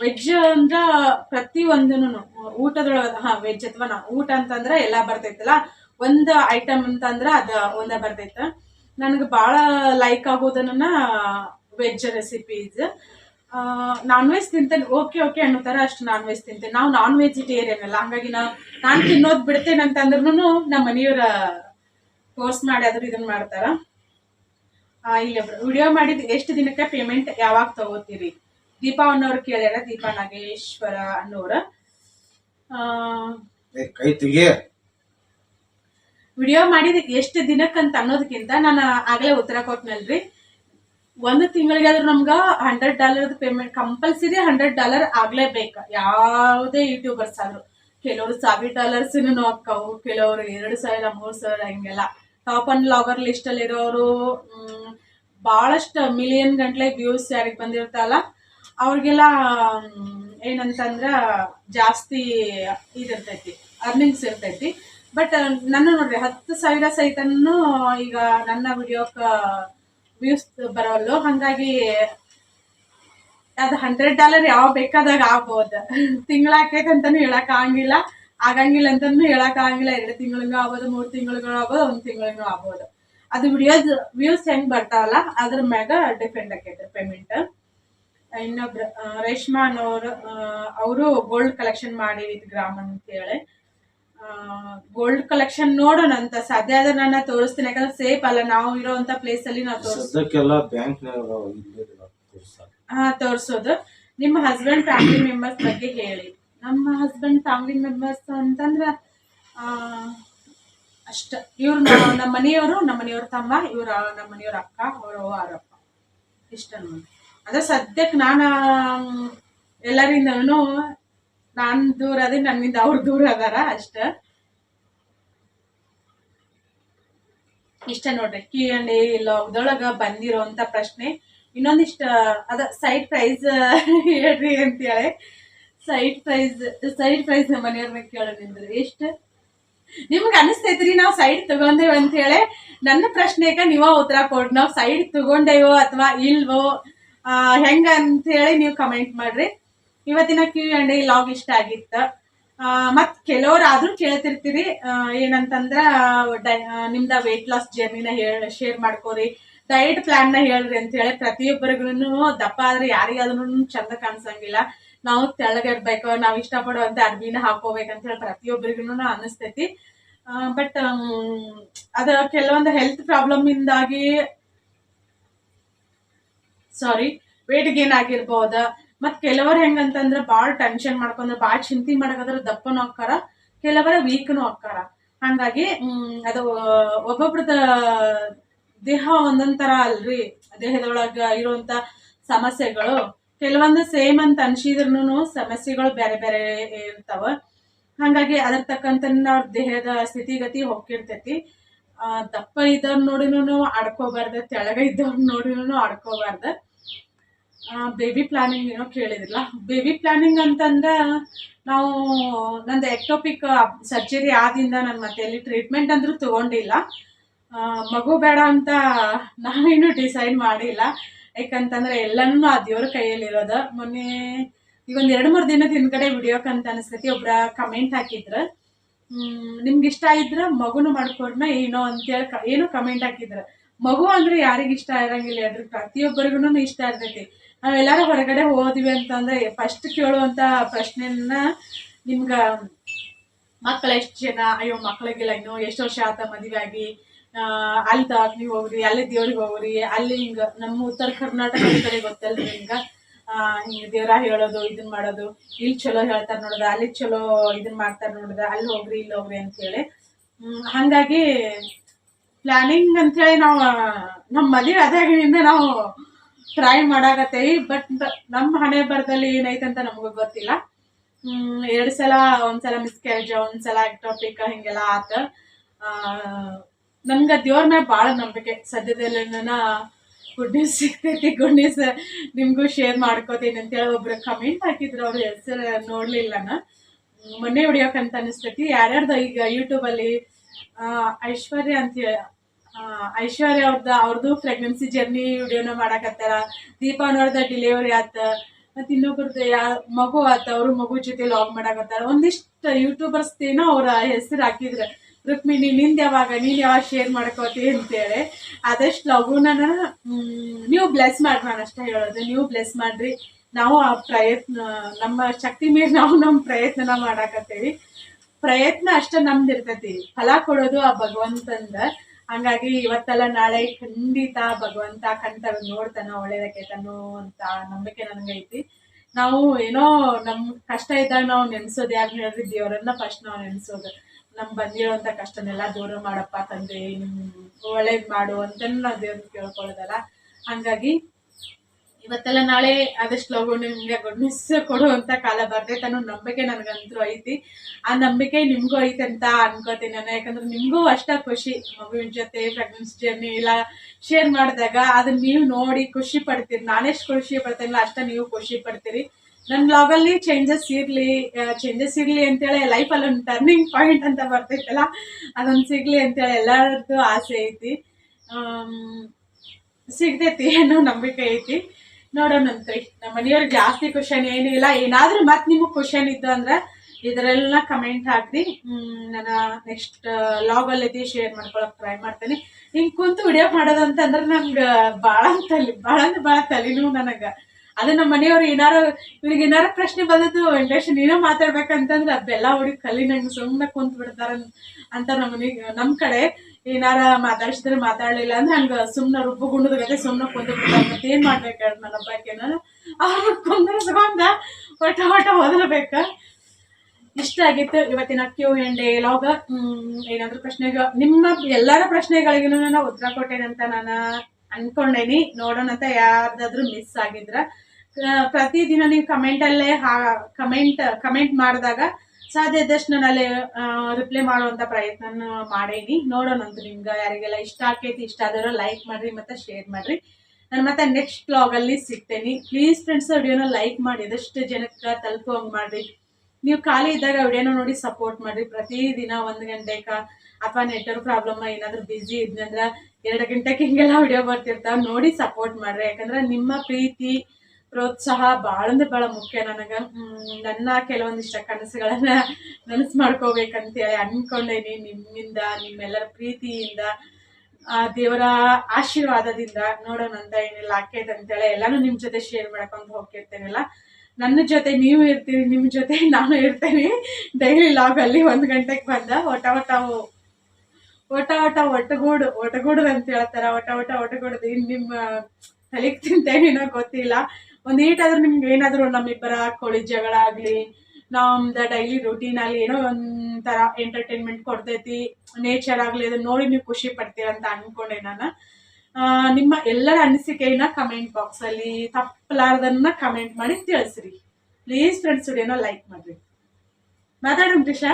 ವೆಜ್ ಅಂದ್ರ ಪ್ರತಿ ಒಂದನು ಊಟದೊಳಗ, ಹಾ ವೆಜ್ ಅಥವಾ ಊಟ ಅಂತಂದ್ರ ಎಲ್ಲಾ ಬರ್ತೈತಲ್ಲ ಒಂದು ಐಟಮ್ ಅಂತಂದ್ರ ಅದ ಒಂದೇ ಬರ್ತೈತೆ ನನಗೆ ಭಾಳ ಲೈಕ್ ಆಗೋದನ್ನ ವೆಜ್ ರೆಸಿಪೀಸ್ ನಾನ್ ವೆಜ್ ತಿಂತೇನೆ. ಓಕೆ ಓಕೆ ಅನ್ನೋ ಅಷ್ಟು ನಾನ್ ವೆಜ್ ತಿಂತೇನೆ. ನಾವು ನಾನ್ ವೆಜಿಟೇರಿಯನ್ ಅಲ್ಲ. ಹಂಗಾಗಿ ನಾ ನಾನು ತಿನ್ನೋದ್ ಬಿಡ್ತೇನೆ ಅಂತಂದ್ರೂ ನಮ್ಮ ಮನೆಯವ್ರ ಕೋರ್ಸ್ ಮಾಡಿ ಅದ್ರ ಇದನ್ನ ಮಾಡ್ತಾರ. ಇಲ್ಲ ವಿಡಿಯೋ ಮಾಡಿದ ಎಷ್ಟು ದಿನಕ್ಕೆ ಪೇಮೆಂಟ್ ಯಾವಾಗ ತಗೋತೀರಿ? ದೀಪಾ ಅನ್ನೋರು ಕೇಳ್ಯಾರ, ದೀಪಾ ನಾಗೇಶ್ವರ ಅನ್ನೋರ. ಕೈ ತೆಗಿ ವಿಡಿಯೋ ಮಾಡಿದ ಎಷ್ಟು ದಿನಕ್ಕಂತ ಅನ್ನೋದಕ್ಕಿಂತ ನಾನು ಆಗಲೇ ಉತ್ತರ ಕೊಟ್ನಲ್ರಿ. ಒಂದು ತಿಂಗಳಿಗೆ ಆದ್ರೂ ನಮ್ಗೆ hundred dollar payment compulsory hundred dollar ಆಗ್ಲೇಬೇಕು. ಯಾವುದೇ ಯೂಟ್ಯೂಬರ್ಸ್ ಆದ್ರೂ. ಕೆಲವರು ಸಾವಿರ ಡಾಲರ್ಸ್ ಹಾಕ್ಕವು ಕೆಲವರು ಎರಡು ಸಾವಿರ, ಮೂರು ಸಾವಿರ ಹಿಂಗೆಲ್ಲ. ಟಾಪ್ ಅಂಡ್ ಲಾಗರ್ ಲಿಸ್ಟ್ ಅಲ್ಲಿ ಇರೋರು ಬಹಳಷ್ಟು ಮಿಲಿಯನ್ ಗಂಟ್ಲೆ ವ್ಯೂಸ್ ಯಾರಿಗೆ ಬಂದಿರ್ತಲ್ಲ, ಅವ್ರಿಗೆಲ್ಲ ಏನಂತಂದ್ರ ಜಾಸ್ತಿ ಇದಿರ್ತೈತಿ ಅರ್ನಿಂಗ್ಸ್ ಇರ್ತೈತಿ. ಬಟ್ ನನ್ನ ನೋಡ್ರಿ, ಹತ್ತು ಸಾವಿರ ಸಹಿತನೂ ಈಗ ನನ್ನ ವಿಡಿಯೋಕ್ಕೆ ವ್ಯೂಸ್ ಬರೋಲ್ಲು ಹಾಗಾಗಿ ಅದು ಹಂಡ್ರೆಡ್ ಡಾಲರ್ ಯಾವ ಬೇಕಾದಾಗ ಆಗ್ಬೋದು. ತಿಂಗಳ ಆಕೈತೆ ಅಂತಾನು ಹೇಳಕ್ ಆಗಂಗಿಲ್ಲ. ಆಗಂಗಿಲ್ಲ ಅಂತಾನು ಹೇಳಕ್ ಆಗಂಗಿಲ್ಲ. ಎರಡು ತಿಂಗಳಿಗೂ ಆಗ್ಬೋದು, ಮೂರು ತಿಂಗಳಿಗೂ ಆಗ್ಬೋದು, ಒಂದು ತಿಂಗಳಿಗೂ ಆಗ್ಬೋದು. ಅದು ವಿಡಿಯೋಸ್ ವ್ಯೂಸ್ ಹೆಂಗ್ ಬರ್ತಾವಲ್ಲ, ಅದ್ರ ಮ್ಯಾಗ ಡಿಪೆಂಡ್ ಆಕೈತೆ ಪೇಮೆಂಟ್ ಇನ್ನೊಬ್ರು ರೇಷ್ಮಾ ಅನ್ನೋರು ಅವರು ಗೋಲ್ಡ್ ಕಲೆಕ್ಷನ್ ಮಾಡಿ ವಿತ್ ಅಂತ ಅಂತೇಳಿ. ಗೋಲ್ಡ್ ಕಲೆಕ್ಷನ್ ನೋಡೋಣ ಅಂತ. ಸಾಧ್ಯ ಆದ್ರೆ ನಾನು ತೋರಿಸ್ತೀನಿ. ಯಾಕಂದ್ರೆ ಸೇಫ್ ಅಲ್ಲ. ನಾವು ಇರೋ ಪ್ಲೇಸ್ ಅಲ್ಲಿ ನಾವು ಸದ್ಯಕ್ಕೆಲ್ಲ ಹಾ ತೋರಿಸೋದು. ನಿಮ್ಮ ಹಸ್ಬೆಂಡ್ ಫ್ಯಾಮಿಲಿ ಮೆಂಬರ್ಸ್ ಬಗ್ಗೆ ಹೇಳಿ. ನಮ್ಮ ಹಸ್ಬೆಂಡ್ ಫ್ಯಾಮಿಲಿ ಮೆಂಬರ್ಸ್ ಅಂತಂದ್ರ ಆ, ಅಷ್ಟ. ಇವ್ರು ನಮ್ಮ ಮನೆಯವರು ನಮ್ಮ ಮನೆಯವ್ರ ತಮ್ಮ ಇವ್ರ ನಮ್ಮ ಮನೆಯವ್ರ ಅಕ್ಕ ಅವರು ಅವರಪ್ಪ ಇಷ್ಟ ನೋಡಿ. ಅದೇ ಸದ್ಯಕ್ಕೆ ನಾನು ಎಲ್ಲರಿಂದನೂ ನಾನ್ ದೂರ ಅದೇ ನನ್ನಿಂದ ಅವ್ರು ದೂರ ಅದಾರ ಅಷ್ಟ. ಇಷ್ಟ ನೋಡ್ರಿ ಕ್ಯೂ ಅಂಡ್ ಎ ಲಾಕ್ದೊಳಗ ಬಂದಿರೋಂತ ಪ್ರಶ್ನೆ. ಇನ್ನೊಂದಿಷ್ಟ, ಅದ ಸೈಡ್ ಪ್ರೈಸ್ ಹೇಳ್ರಿ ಅಂತೇಳಿ. ಸೈಡ್ ಪ್ರೈಸ್ ಸೈಡ್ ಪ್ರೈಸ್ ನಮ್ಮ ಮನೆಯವ್ರನ್ನ ಕೇಳೋದ್ರಿ ಎಷ್ಟು? ನಿಮ್ಗೆ ಅನಿಸ್ತೈತ್ರಿ ನಾವು ಸೈಡ್ ತಗೊಂಡೇವ ಅಂತ ಹೇಳಿ ನನ್ನ ಪ್ರಶ್ನೆಗೆ ನೀವ ಉತ್ತರ ಕೊಡ್, ನಾವು ಸೈಡ್ ತಗೊಂಡೇವೋ ಅಥವಾ ಇಲ್ವೋ ಹೆಂಗ ಅಂತ ಹೇಳಿ ನೀವು ಕಮೆಂಟ್ ಮಾಡ್ರಿ. ಇವತ್ತಿನ ಕ್ಯೂ ಅಂಡ್ ಲಾಗ್ ಇಷ್ಟ ಆಗಿತ್ತ. ಮತ್ ಕೆಲವ್ರು ಆದ್ರೂ ಕೇಳ್ತಿರ್ತೀರಿ. ಏನಂತಂದ್ರ ನಿಮ್ದ ವೇಟ್ ಲಾಸ್ ಜರ್ನಿನ ಹೇಳ ಶೇರ್ ಮಾಡ್ಕೋರಿ. ಡಯಟ್ ಪ್ಲಾನ್ನ ಹೇಳ್ರಿ ಅಂತ ಹೇಳಿ ಪ್ರತಿಯೊಬ್ಬರಿಗೂ ದಪ್ಪ ಆದ್ರೆ ಯಾರಿಗಾದ್ರೂ ಚಂದ ಕಾಣಿಸಂಗಿಲ್ಲ. ನಾವು ತೆಳ್ಳಗಿರ್ಬೇಕು ನಾವು ಇಷ್ಟಪಡುವಂತ ಅರ್ಬಿನ ಹಾಕೋಬೇಕಂತ ಹೇಳಿ ಪ್ರತಿಯೊಬ್ಬರಿಗೂ ಅನಿಸ್ತೈತಿ ಬಟ್ ಅದ ಕೆಲವೊಂದು ಹೆಲ್ತ್ ಪ್ರಾಬ್ಲಮ್ ಇಂದಾಗಿ ಸಾರಿ ವೇಟ್ ಗೇನ್ ಆಗಿರ್ಬೋದ. ಮತ್ ಕೆಲವರು ಹೆಂಗಂತಂದ್ರೆ ಬಾಳ ಟೆನ್ಷನ್ ಮಾಡ್ಕೊಂಡ್ರೆ, ಬಾಳ ಚಿಂತೆ ಮಾಡಕಂದ್ರೆ ದಪ್ಪನು ಹಾಕಾರ ಕೆಲವರ ವೀಕ್ನು ಹಾಕಾರ ಹಂಗಾಗಿ ಅದು ಒಬ್ಬೊಬ್ರದ ದೇಹ ಒಂದೊಂದ್ ತರ ಅಲ್ರಿ. ದೇಹದೊಳಗ ಇರುವಂತ ಸಮಸ್ಯೆಗಳು, ಕೆಲವೊಂದು ಸೇಮ್ ಅಂತ ಅನ್ಸಿದ್ರೂ ಸಮಸ್ಯೆಗಳು ಬೇರೆ ಬೇರೆ ಇರ್ತಾವ. ಹಂಗಾಗಿ ಅದ್ರ ತಕ್ಕಂತ ಅವ್ರ ದೇಹದ ಸ್ಥಿತಿಗತಿ ಹೋಗಿರ್ತೈತಿ ದಪ್ಪ ಇದ್ದವ್ರ ನೋಡಿನೂ ಆಡ್ಕೋಬಾರ್ದ ತೆಳಗ ಇದ್ದವ್ರ ನೋಡಿನೂ ಆಡ್ಕೋಬಾರ್ದು ಬೇಬಿ ಪ್ಲಾನಿಂಗ್ ಏನೋ ಕೇಳಿದ್ರಲ್ಲ ಬೇಬಿ ಪ್ಲಾನಿಂಗ್ ಅಂತಂದ್ರೆ ನಾವು ನಂದು ಎಕ್ಟೋಪಿಕ್ ಸರ್ಜರಿ ಆದಿಂದ ನಾನು ಮತ್ತೆ ಎಲ್ಲಿ ಟ್ರೀಟ್ಮೆಂಟ್ ಅಂದರೂ ತಗೊಂಡಿಲ್ಲ. ಮಗು ಬೇಡ ಅಂತ ನಾವೇನು ಡಿಸೈಡ್ ಮಾಡಿಲ್ಲ. ಯಾಕಂತಂದ್ರೆ ಎಲ್ಲನೂ ಆ ದೇವ್ರ ಕೈಯಲ್ಲಿ ಇರೋದು. ಮೊನ್ನೆ ಈಗ ಒಂದು ಎರಡು ಮೂರು ದಿನದ ಹಿಂದ್ಗಡೆ ಅಂತ ಅನಿಸ್ತೈತಿ, ಒಬ್ರ ಕಮೆಂಟ್ ಹಾಕಿದ್ರ. ನಿಮ್ಗೆ ಇಷ್ಟ ಇದ್ರೆ ಮಗುನು ಮಾಡ್ಕೊಡ್ನ, ಏನೋ ಅಂತೇಳಿ ಕ- ಏನೋ ಕಮೆಂಟ್ ಹಾಕಿದ್ರ. ಮಗು ಅಂದ್ರೆ ಯಾರಿಗೆ ಇಷ್ಟ ಇರಂಗಿಲ್ಲ ಪ್ರತಿಯೊಬ್ಬರಿಗೂ ಇಷ್ಟ ಇರ್ತೈತಿ. ನಾವೆಲ್ಲರೂ ಹೊರಗಡೆ ಹೋದ್ವಿ ಅಂತಂದ್ರೆ ಫಸ್ಟ್ ಕೇಳುವಂತ ಪ್ರಶ್ನೆನ ನಿಮ್ಗ ಮಕ್ಕಳು ಎಷ್ಟು ಜನ? ಅಯ್ಯೋ ಮಕ್ಕಳಿಗೆಲ್ಲ ಇನ್ನು ಎಷ್ಟು ವರ್ಷ ಆತ ಮದುವೆ ಆಗಿ? ಅಲ್ಲಿ ದವಾಖಾನಿಗೆ ಹೋಗ್ರಿ ಅಲ್ಲಿ ದೇವ್ರಿಗೆ ಹೋಗ್ರಿ ಅಲ್ಲಿ ಹಿಂಗ ನಮ್ಮ ಉತ್ತರ ಕರ್ನಾಟಕ ಕಡೆ ಗೊತ್ತಲ್ರಿ ಹಿಂಗ ಹಿಂಗ ದೇವ್ರ ಹೇಳೋದು ಇದನ್ ಮಾಡೋದು ಇಲ್ಲಿ ಚಲೋ ಹೇಳ್ತಾರ ನೋಡ್ದ ಅಲ್ಲಿ ಚಲೋ ಇದನ್ ಮಾಡ್ತಾರ ನೋಡ್ದ ಅಲ್ಲಿ ಹೋಗ್ರಿ ಇಲ್ಲಿ ಹೋಗ್ರಿ ಅಂತ ಹೇಳಿ ಹ್ಮ್, ಹಂಗಾಗಿ ಪ್ಲಾನಿಂಗ್ ಅಂತೇಳಿ ನಾವು ನಮ್ಮ ಮದುವೆ ಅದಾಗಿನಿಂದ ನಾವು ಟ್ರೈ ಮಾಡಾಕತ್ತೇವಿ ಬಟ್ ನಮ್ಮ ಹಣೆ ಬರದಲ್ಲಿ ಏನೈತೆ ಅಂತ ನಮಗೂ ಗೊತ್ತಿಲ್ಲ. ಎರಡ್ ಸಲ ಒಂದ್ಸಲ ಮಿಸ್ಕ್ಯಾರೇಜ್ ಒಂದ್ಸಲ ಟಾಪಿಕ್ ಹಿಂಗೆಲ್ಲ ಆತ. ಆ, ನನ್ಗ ದೇವ್ರ ಮ್ಯಾಗ ಭಾಳ ನಂಬಿಕೆ. ಸದ್ಯದಲ್ಲಿನ ಗುಡ್ ನ್ಯೂಸ್ ಸಿಗ್ತೈತಿ ಗುಡ್ ನ್ಯೂಸ್ ನಿಮ್ಗೂ ಶೇರ್ ಮಾಡ್ಕೋತೀನಿ ಅಂತೇಳಿ ಒಬ್ರು ಕಮೆಂಟ್ ಹಾಕಿದ್ರು. ಅವ್ರ ಹೆಸರು ನೋಡ್ಲಿಲ್ಲ ಮೊನ್ನೆ ಹೊಡಿಯೋಕಂತ ಅನಿಸ್ತೈತಿ. ಯಾರ್ಯಾರ್ದು ಈಗ ಯೂಟ್ಯೂಬಲ್ಲಿ ಐಶ್ವರ್ಯ ಅಂತ ಐಶ್ವರ್ಯ ಅವ್ರದ್ದು ಅವ್ರದ್ದು ಪ್ರೆಗ್ನೆನ್ಸಿ ಜರ್ನಿ ವಿಡಿಯೋನ ಮಾಡಾಕತ್ತಾರ. ದೀಪಾನವ್ರದ ಡಿಲಿವರಿ ಆತ. ಮತ್ತು ಇನ್ನೊಬ್ರದ್ದು ಮಗು ಆತ, ಅವರು ಮಗು ಜೊತೆ ಲಾಗ್ ಮಾಡಕತ್ತಾರ. ಒಂದಿಷ್ಟು ಯೂಟ್ಯೂಬರ್ಸ್ ಏನೋ ಅವ್ರ ಹೆಸರು ಹಾಕಿದ್ರೆ. ರುಕ್ಮಿಣಿ, ನಿಂದ ಯಾವಾಗ, ನೀನ್ ಯಾವಾಗ ಶೇರ್ ಮಾಡ್ಕೋತಿ ಅಂತೇಳಿ. ಆದಷ್ಟು ಲಘುನ ನೀವು ಬ್ಲೆಸ್ ಮಾಡ್ರಿ ನಾನು ಅಷ್ಟೇ ಹೇಳೋದು. ನೀವು ಬ್ಲೆಸ್ ಮಾಡ್ರಿ. ನಾವು ಆ ಪ್ರಯತ್ನ, ನಮ್ಮ ಶಕ್ತಿ ಮೇಲೆ ನಾವು ನಮ್ಮ ಪ್ರಯತ್ನನ ಮಾಡಾಕತ್ತೇವಿ. ಪ್ರಯತ್ನ ಅಷ್ಟ ನಮ್ದು ಫಲ ಕೊಡೋದು ಆ ಭಗವಂತಂದ. ಹಂಗಾಗಿ ಇವತ್ತಲ್ಲ ನಾಳೆ ಖಂಡಿತ ಭಗವಂತ ಕಂತ ನೋಡ್ತಾನ ಒಳ್ಳೇದಕ್ಕೈತನು ಅಂತ ನಂಬಿಕೆ ನನಗೈತಿ ನಾವು ಏನೋ ನಮ್ ಕಷ್ಟ ಇದ್ದಾಗ ನಾವು ನೆನ್ಸೋದು ಯಾಕೆ ಹೇಳಿದ್ರೆ ದೇವರನ್ನ ಫಸ್ಟ್ ನಾವು ನೆನ್ಸೋದು. ನಮ್ ಬಂದಿರೋಂಥ ಕಷ್ಟನೆಲ್ಲ ದೂರ ಮಾಡಪ್ಪ ತಂದೆ ಒಳ್ಳೇದ್ ಮಾಡು ಅಂತ ನಾವು ದೇವ್ರನ್ನ ಕೇಳ್ಕೊಳ್ಳೋದಲ್ಲ. ಹಂಗಾಗಿ ಇವತ್ತೆಲ್ಲ ನಾಳೆ ಆದಷ್ಟು ಲಗು ನಿಮ್ಗೆ ಗುಡ್ನೆಸ್ ಕೊಡುವಂಥ ಕಾಲ ಬರ್ತೈತೆ ಅನ್ನೋ ನಂಬಿಕೆ ನನಗಂತೂ ಐತಿ. ಆ ನಂಬಿಕೆ ನಿಮ್ಗೂ ಐತೆ ಅಂತ ಅನ್ಕೋತೀನಿ ನಾನು. ಯಾಕಂದ್ರೆ ನಿಮಗೂ ಅಷ್ಟ ಖುಷಿ ಮಗುವಿನ ಜೊತೆ ಪ್ರೆಗ್ನೆನ್ಸಿ ಜರ್ನಿ ಇಲ್ಲ ಶೇರ್ ಮಾಡಿದಾಗ ಅದನ್ನ ನೀವು ನೋಡಿ ಖುಷಿ ಪಡ್ತೀರಿ. ನಾನೆಷ್ಟು ಖುಷಿ ಪಡ್ತೀನಿಲ್ಲ ಅಷ್ಟ ನೀವು ಖುಷಿ ಪಡ್ತೀರಿ. ನನ್ನ ಬ್ಲಾಗಲ್ಲಿ ಚೇಂಜಸ್ ಇರಲಿ ಚೇಂಜಸ್ ಇರಲಿ ಅಂತೇಳಿ ಲೈಫಲ್ಲಿ ಒಂದು ಟರ್ನಿಂಗ್ ಪಾಯಿಂಟ್ ಅಂತ ಬರ್ತೈತಲ್ಲ, ಅದೊಂದು ಸಿಗ್ಲಿ ಅಂತೇಳಿ ಎಲ್ಲರದ್ದು ಆಸೆ ಐತಿ. ಸಿಗ್ತೈತಿ ಅನ್ನೋ ನಂಬಿಕೆ ಐತಿ. ನೋಡೋಣಂತ್ರಿ ನಮ್ಮ ಮನೆಯವ್ರಿಗೆ ಜಾಸ್ತಿ ಕ್ವಶನ್ ಏನಿಲ್ಲ ಏನಾದ್ರೂ ಮತ್ತೆ ನಿಮಗೆ ಕ್ವಶನ್ ಇದ್ದು ಅಂದ್ರೆ ಇದರೆಲ್ಲ ಕಮೆಂಟ್ ಹ್ಮ್, ನಾನು ನೆಕ್ಸ್ಟ್ ಲಾಗಲ್ಲಿ ಶೇರ್ ಮಾಡ್ಕೊಳಕ್ಕೆ ಟ್ರೈ ಮಾಡ್ತೀನಿ. ಹಿಂಗೆ ಕುಂತು ವಿಡಿಯೋ ಮಾಡೋದಂತಂದ್ರೆ ನಂಗೆ ಭಾಳ ತಲೆ ಭಾಳ ಅಂದ್ರೆ ಭಾಳ ತಲೆನೂ ನನಗೆ. ಅದು ನಮ್ಮ ಮನೆಯವ್ರು ಏನಾರು ಇವ್ರಿಗೆ ಏನಾರು ಪ್ರಶ್ನೆ ಬಂದದ್ದು ವೆಂಕಟೇಶ್ ನೀನೇ ಮಾತಾಡ್ಬೇಕಂತಂದ್ರೆ ಅದೆಲ್ಲ ಅವ್ರಿಗೆ ಕಲಿ ನಂಗೆ ಸುಮ್ಮನೆ ಕುಂತು ಬಿಡ್ತಾರ ಅಂತ ನಮ್ಮ ಮನೆಗೆ ನಮ್ಮ ಕಡೆ ಏನಾರ ಮಾತಾಡ್ಸಿದ್ರೆ ಮಾತಾಡ್ಲಿಲ್ಲ ಅಂದ್ರೆ ಹಂಗ ಸುಮ್ಮನೆ ರುಬ್ಬು ಗುಂಡದ ಗತೆ ಸುಮ್ಮನೆ ಕುಂತು ಬಿಡ್ತಾರೆ ಮತ್ತೆ ಏನ್ ಮಾಡ್ಬೇಕು ನನ್ನ ಹೊಟ್ಟ ಅವ್ರ ಕುಂದ್ರಸ್ಕೊಂಡ ಒಟ್ಟ ಒಟ್ಟ ಓದಲ್ಬೇಕ ಇಷ್ಟ ಆಗಿತ್ತು. ಇವತ್ತಿನ ಕ್ಯೂ ಲೋಗ ಲಾಗ ಏನಾದ್ರು ಪ್ರಶ್ನೆಗೆ, ನಿಮ್ಮ ಎಲ್ಲರ ಪ್ರಶ್ನೆಗಳಿಗೂ ನಾನು ಉತ್ತರ ಕೊಟ್ಟೇನಂತ ನಾನು ಅನ್ಕೊಂಡೇನಿ. ನೋಡೋಣ ಅಂತ ಯಾರ್ದಾದ್ರೂ ಮಿಸ್ ಆಗಿದ್ರ. ಪ್ರತಿದಿನ ನೀವು ಕಮೆಂಟಲ್ಲೇ ಹಾ ಕಮೆಂಟ್ ಕಮೆಂಟ್ ಮಾಡಿದಾಗ ಸಾಧ್ಯ ಇದ್ದಷ್ಟು ನಾನು ಅಲ್ಲಿ ರಿಪ್ಲೈ ಮಾಡುವಂತ ಪ್ರಯತ್ನ ಮಾಡೇನಿ. ನೋಡೋಣಂತ ನಿಮ್ಗೆ ಯಾರಿಗೆಲ್ಲ ಇಷ್ಟ ಆಕೈತಿ, ಇಷ್ಟ ಆದವರು ಲೈಕ್ ಮಾಡ್ರಿ ಮತ್ತೆ ಶೇರ್ ಮಾಡ್ರಿ. ನಾನು ಮತ್ತೆ ನೆಕ್ಸ್ಟ್ ಬ್ಲಾಗಲ್ಲಿ ಸಿಗ್ತೇನೆ. ಪ್ಲೀಸ್ ಫ್ರೆಂಡ್ಸ್ ವಿಡಿಯೋನ ಲೈಕ್ ಮಾಡಿ ಅದಷ್ಟು ಜನಕ್ಕೆ ತಲುಪುವಂಗೆ ಮಾಡ್ರಿ. ನೀವು ಖಾಲಿ ಇದ್ದಾಗ ವಿಡಿಯೋನ ನೋಡಿ ಸಪೋರ್ಟ್ ಮಾಡ್ರಿ. ಪ್ರತಿದಿನ ಒಂದು ಗಂಟೆಕ ಅಥವಾ ನೆಟ್ವರ್ಕ್ ಪ್ರಾಬ್ಲಮ್ ಏನಾದರೂ ಬ್ಯುಸಿ ಇದ್ನಂದ್ರೆ ಎರಡು ಗಂಟೆಗೆ ಹಿಂಗೆಲ್ಲ ವಿಡಿಯೋ ಬರ್ತಿರ್ತಾವ, ನೋಡಿ ಸಪೋರ್ಟ್ ಮಾಡ್ರಿ. ಯಾಕಂದ್ರೆ ನಿಮ್ಮ ಪ್ರೀತಿ ಪ್ರೋತ್ಸಾಹ ಭಾಳ ಅಂದ್ರೆ ಭಾಳ ಮುಖ್ಯ ನನಗೆ. ನನ್ನ ಕೆಲವೊಂದಿಷ್ಟ ಕನಸುಗಳನ್ನ ನನಸು ಮಾಡ್ಕೋಬೇಕಂತೇಳಿ ಅನ್ಕೊಂಡೇನಿ ನಿಮ್ಮಿಂದ, ನಿಮ್ಮೆಲ್ಲರ ಪ್ರೀತಿಯಿಂದ, ಆ, ದೇವರ ಆಶೀರ್ವಾದದಿಂದ ನೋಡೋಣ ಅಂತ ಏನಿಲ್ಲ, ಆಕೈತೆ ಅಂತೇಳಿ ಎಲ್ಲಾನು ನಿಮ್ ಜೊತೆ ಶೇರ್ ಮಾಡ್ಕೊಂಡು ಹೋಗ್ತಿರ್ತೇನೆಲ್ಲ. ನನ್ನ ಜೊತೆ ನೀವು ಇರ್ತೀರಿ, ನಿಮ್ ಜೊತೆ ನಾನು ಇರ್ತೇನೆ. ಡೈಲಿ ಲಾಗ್ ಅಲ್ಲಿ ಒಂದ್ ಗಂಟೆಗೆ ಬಂದ, ಒಟ ಒಟ ಒಟ ಒಟ ಒಟ್ಟಗೂಡು ಒಟಗೂಡು ಅಂತ ಹೇಳ್ತಾರ, ಒಟ ಒಟ ಒಟಗೂಡುದು. ಇನ್ ನಿಮ್ಮ ತಲೆಗೆ ತಿಂತೇನೇನೋ ಗೊತ್ತಿಲ್ಲ. ಒಂದ್ ಈಟಾದ್ರೂ ನಿಮ್ಗೆ ಏನಾದರೂ ನಮ್ಮಿಬ್ಬರ ಕೋಳಿ ಜಗಳ ಆಗಲಿ ನಮ್ದು ಡೈಲಿ ರೂಟೀನ್ ಅಲ್ಲಿ ಏನೋ ಒಂಥರ ಎಂಟರ್ಟೈನ್ಮೆಂಟ್ ಕೊಡ್ತೈತಿ ನೇಚರ್ ಆಗಲಿ ಅದನ್ನ ನೋಡಿ ನೀವು ಖುಷಿ ಪಡ್ತೀರ ಅಂತ ಅನ್ಕೊಂಡೆ ನಾನು. ನಿಮ್ಮ ಎಲ್ಲರ ಅನಿಸಿಕೆಯನ್ನ ಕಮೆಂಟ್ ಬಾಕ್ಸ್ ಅಲ್ಲಿ ತಪ್ಪಲಾರ್ದನ್ನ ಕಮೆಂಟ್ ಮಾಡಿ ತಿಳಿಸ್ರಿ. ಪ್ಲೀಸ್ ಫ್ರೆಂಡ್ಸ್ ಏನೋ ಲೈಕ್ ಮಾಡ್ರಿ. ಮಾತಾಡೋಣ ರಿಷಾ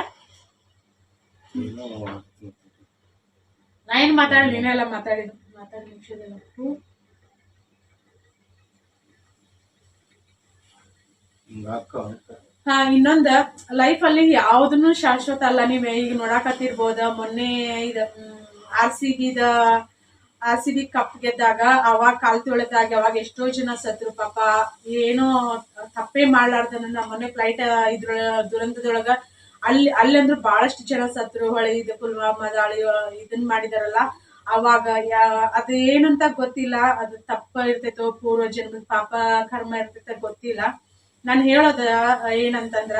ನಾ ಏನ್ ಮಾತಾಡಿ ನೀನೆಲ್ಲ ಮಾತಾಡಿದ ಮಾತಾಡಿ ನಿಮಿಷದಲ್ಲ. ಹಾ, ಇನ್ನೊಂದ ಲೈಫ್ ಅಲ್ಲಿ ಯಾವ್ದನ್ನು ಶಾಶ್ವತ ಅಲ್ಲ. ನೀವ್ ಈಗ ನೋಡಾಕತ್ತಿರ್ಬೋದ, ಮೊನ್ನೆ ಇದ ಆರ್ ಸಿ ಬಿದ ಆರ್ ಸಿ ಬಿ ಕಪ್ ಗೆದ್ದಾಗ ಅವಾಗ ಕಾಲ್ ತೊಳೆದಾಗ ಅವಾಗ ಎಷ್ಟೋ ಜನ ಸತ್ರು ಪಾಪ, ಏನೋ ತಪ್ಪೇ ಮಾಡ್ಲಾರ್ದನ ಮೊನ್ನೆ ಫ್ಲೈಟ್ ಇದ್ರ, ದುರಂತದೊಳಗ. ಅಲ್ಲಿ, ಅಲ್ಲಂದ್ರ ಬಹಳಷ್ಟು ಜನ ಸತ್ರು ಹೊಳೆ ಇದು ಪುಲ್ವಾಮಾ, ದಾಳಿ, ಇದನ್ ಮಾಡಿದಾರಲ್ಲ. ಅವಾಗ ಯಾ ಅದು ಏನಂತ ಗೊತ್ತಿಲ್ಲ. ಅದು ತಪ್ಪ ಇರ್ತೈತೋ ಪೂರ್ವ ಜನ್ಮದ ಪಾಪ, ಕರ್ಮ ಇರ್ತೈತೋ ಗೊತ್ತಿಲ್ಲ. ನಾನು ಹೇಳೋದ ಏನಂತಂದ್ರ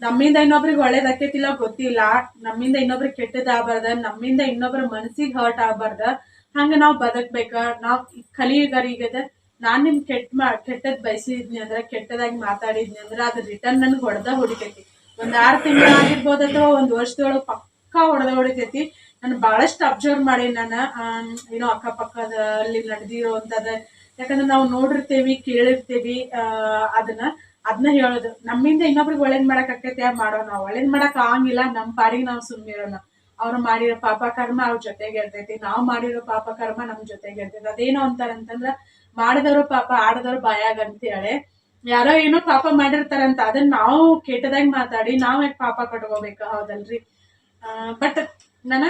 ನಮ್ಮಿಂದ ಇನ್ನೊಬ್ರಿಗೆ ಒಳ್ಳೇದಾಕೈತಿಲ್ಲ ಗೊತ್ತಿಲ್ಲ. ನಮ್ಮಿಂದ ಇನ್ನೊಬ್ರಿಗೆ ಕೆಟ್ಟದಾಗಬಾರ್ದ ನಮ್ಮಿಂದ ಇನ್ನೊಬ್ರ ಮನಸ್ಸಿಗೆ ಹರ್ಟ್ ಆಗಬಾರ್ದ. ಹಂಗ ನಾವು ಬದುಕ್ಬೇಕ. ನಾವು ಕಲಿಯುಗರಿಗದ ನಾನ್ ನಿಮ್ ಕೆಟ್ಟ ಮಾ ಕೆಟ್ಟದ್ ಬಯಸಿದ್ನಿ ಅಂದ್ರೆ ಕೆಟ್ಟದಾಗಿ ಮಾತಾಡಿದ್ನಿ ಅಂದ್ರೆ ಅದು ರಿಟರ್ನ್ ನನ್ಗೆ ಹೊಡೆದ ಹೊಡಿತೈತಿ. ಒಂದ್ ಆರು ತಿಂಗಳು ಆಗಿರ್ಬೋದು ಅಥವಾ ಒಂದ್ ವರ್ಷದೊಳಗೆ ಪಕ್ಕಾ ಹೊಡೆದ ಹೊಡಿತೈತಿ. ನಾನು ಬಹಳಷ್ಟು ಅಬ್ಸರ್ವ್ ಮಾಡಿ ನಾನು. ಏನೋ ಅಕ್ಕಪಕ್ಕದಲ್ಲಿ ಅಂತದ. ಯಾಕಂದ್ರೆ ನಾವು ನೋಡಿರ್ತೇವಿ ಕೇಳಿರ್ತೇವಿ ಆ, ಅದನ್ನ. ಅದನ್ನ ಹೇಳೋದು, ನಮ್ಮಿಂದ ಇನ್ನೊಬ್ರಿಗೆ ಒಳ್ಳೇದ್ ಮಾಡಕ್ ಆಗ್ತೈತೆ ಮಾಡೋಣ ಒಳ್ಳೇದ್ ಮಾಡಕ್ ಆಗಂಗಿಲ್ಲ ನಮ್ಮ ಪಾಡಿಗೆ ನಾವು ಸುಮ್ಮನಿರೋಣ ಅವ್ರು ಮಾಡಿರೋ ಪಾಪ ಕರ್ಮ ಅವ್ರ ಜೊತೆಗೆ ಇರ್ತೈತಿ, ನಾವು ಮಾಡಿರೋ ಪಾಪ ಕರ್ಮ ನಮ್ ಜೊತೆಗೆ ಇರ್ತೈತಿ. ಅದೇನೋ ಅಂತಾರಂತಂದ್ರ ಮಾಡಿದವರು ಪಾಪ, ಆಡದವ್ರು ಬಾಯಾಗ ಅಂತ ಹೇಳಿ ಯಾರೋ ಏನೋ ಪಾಪ ಮಾಡಿರ್ತಾರಂತ ಅದನ್ನ ನಾವು ಕೆಟ್ಟದಾಗಿ ಮಾತಾಡಿ, ನಾವ್ ಯಾಕೆ ಪಾಪ ಕಟ್ಕೋಬೇಕು? ಹೌದಲ್ರಿ? ಬಟ್ ನನ್ನ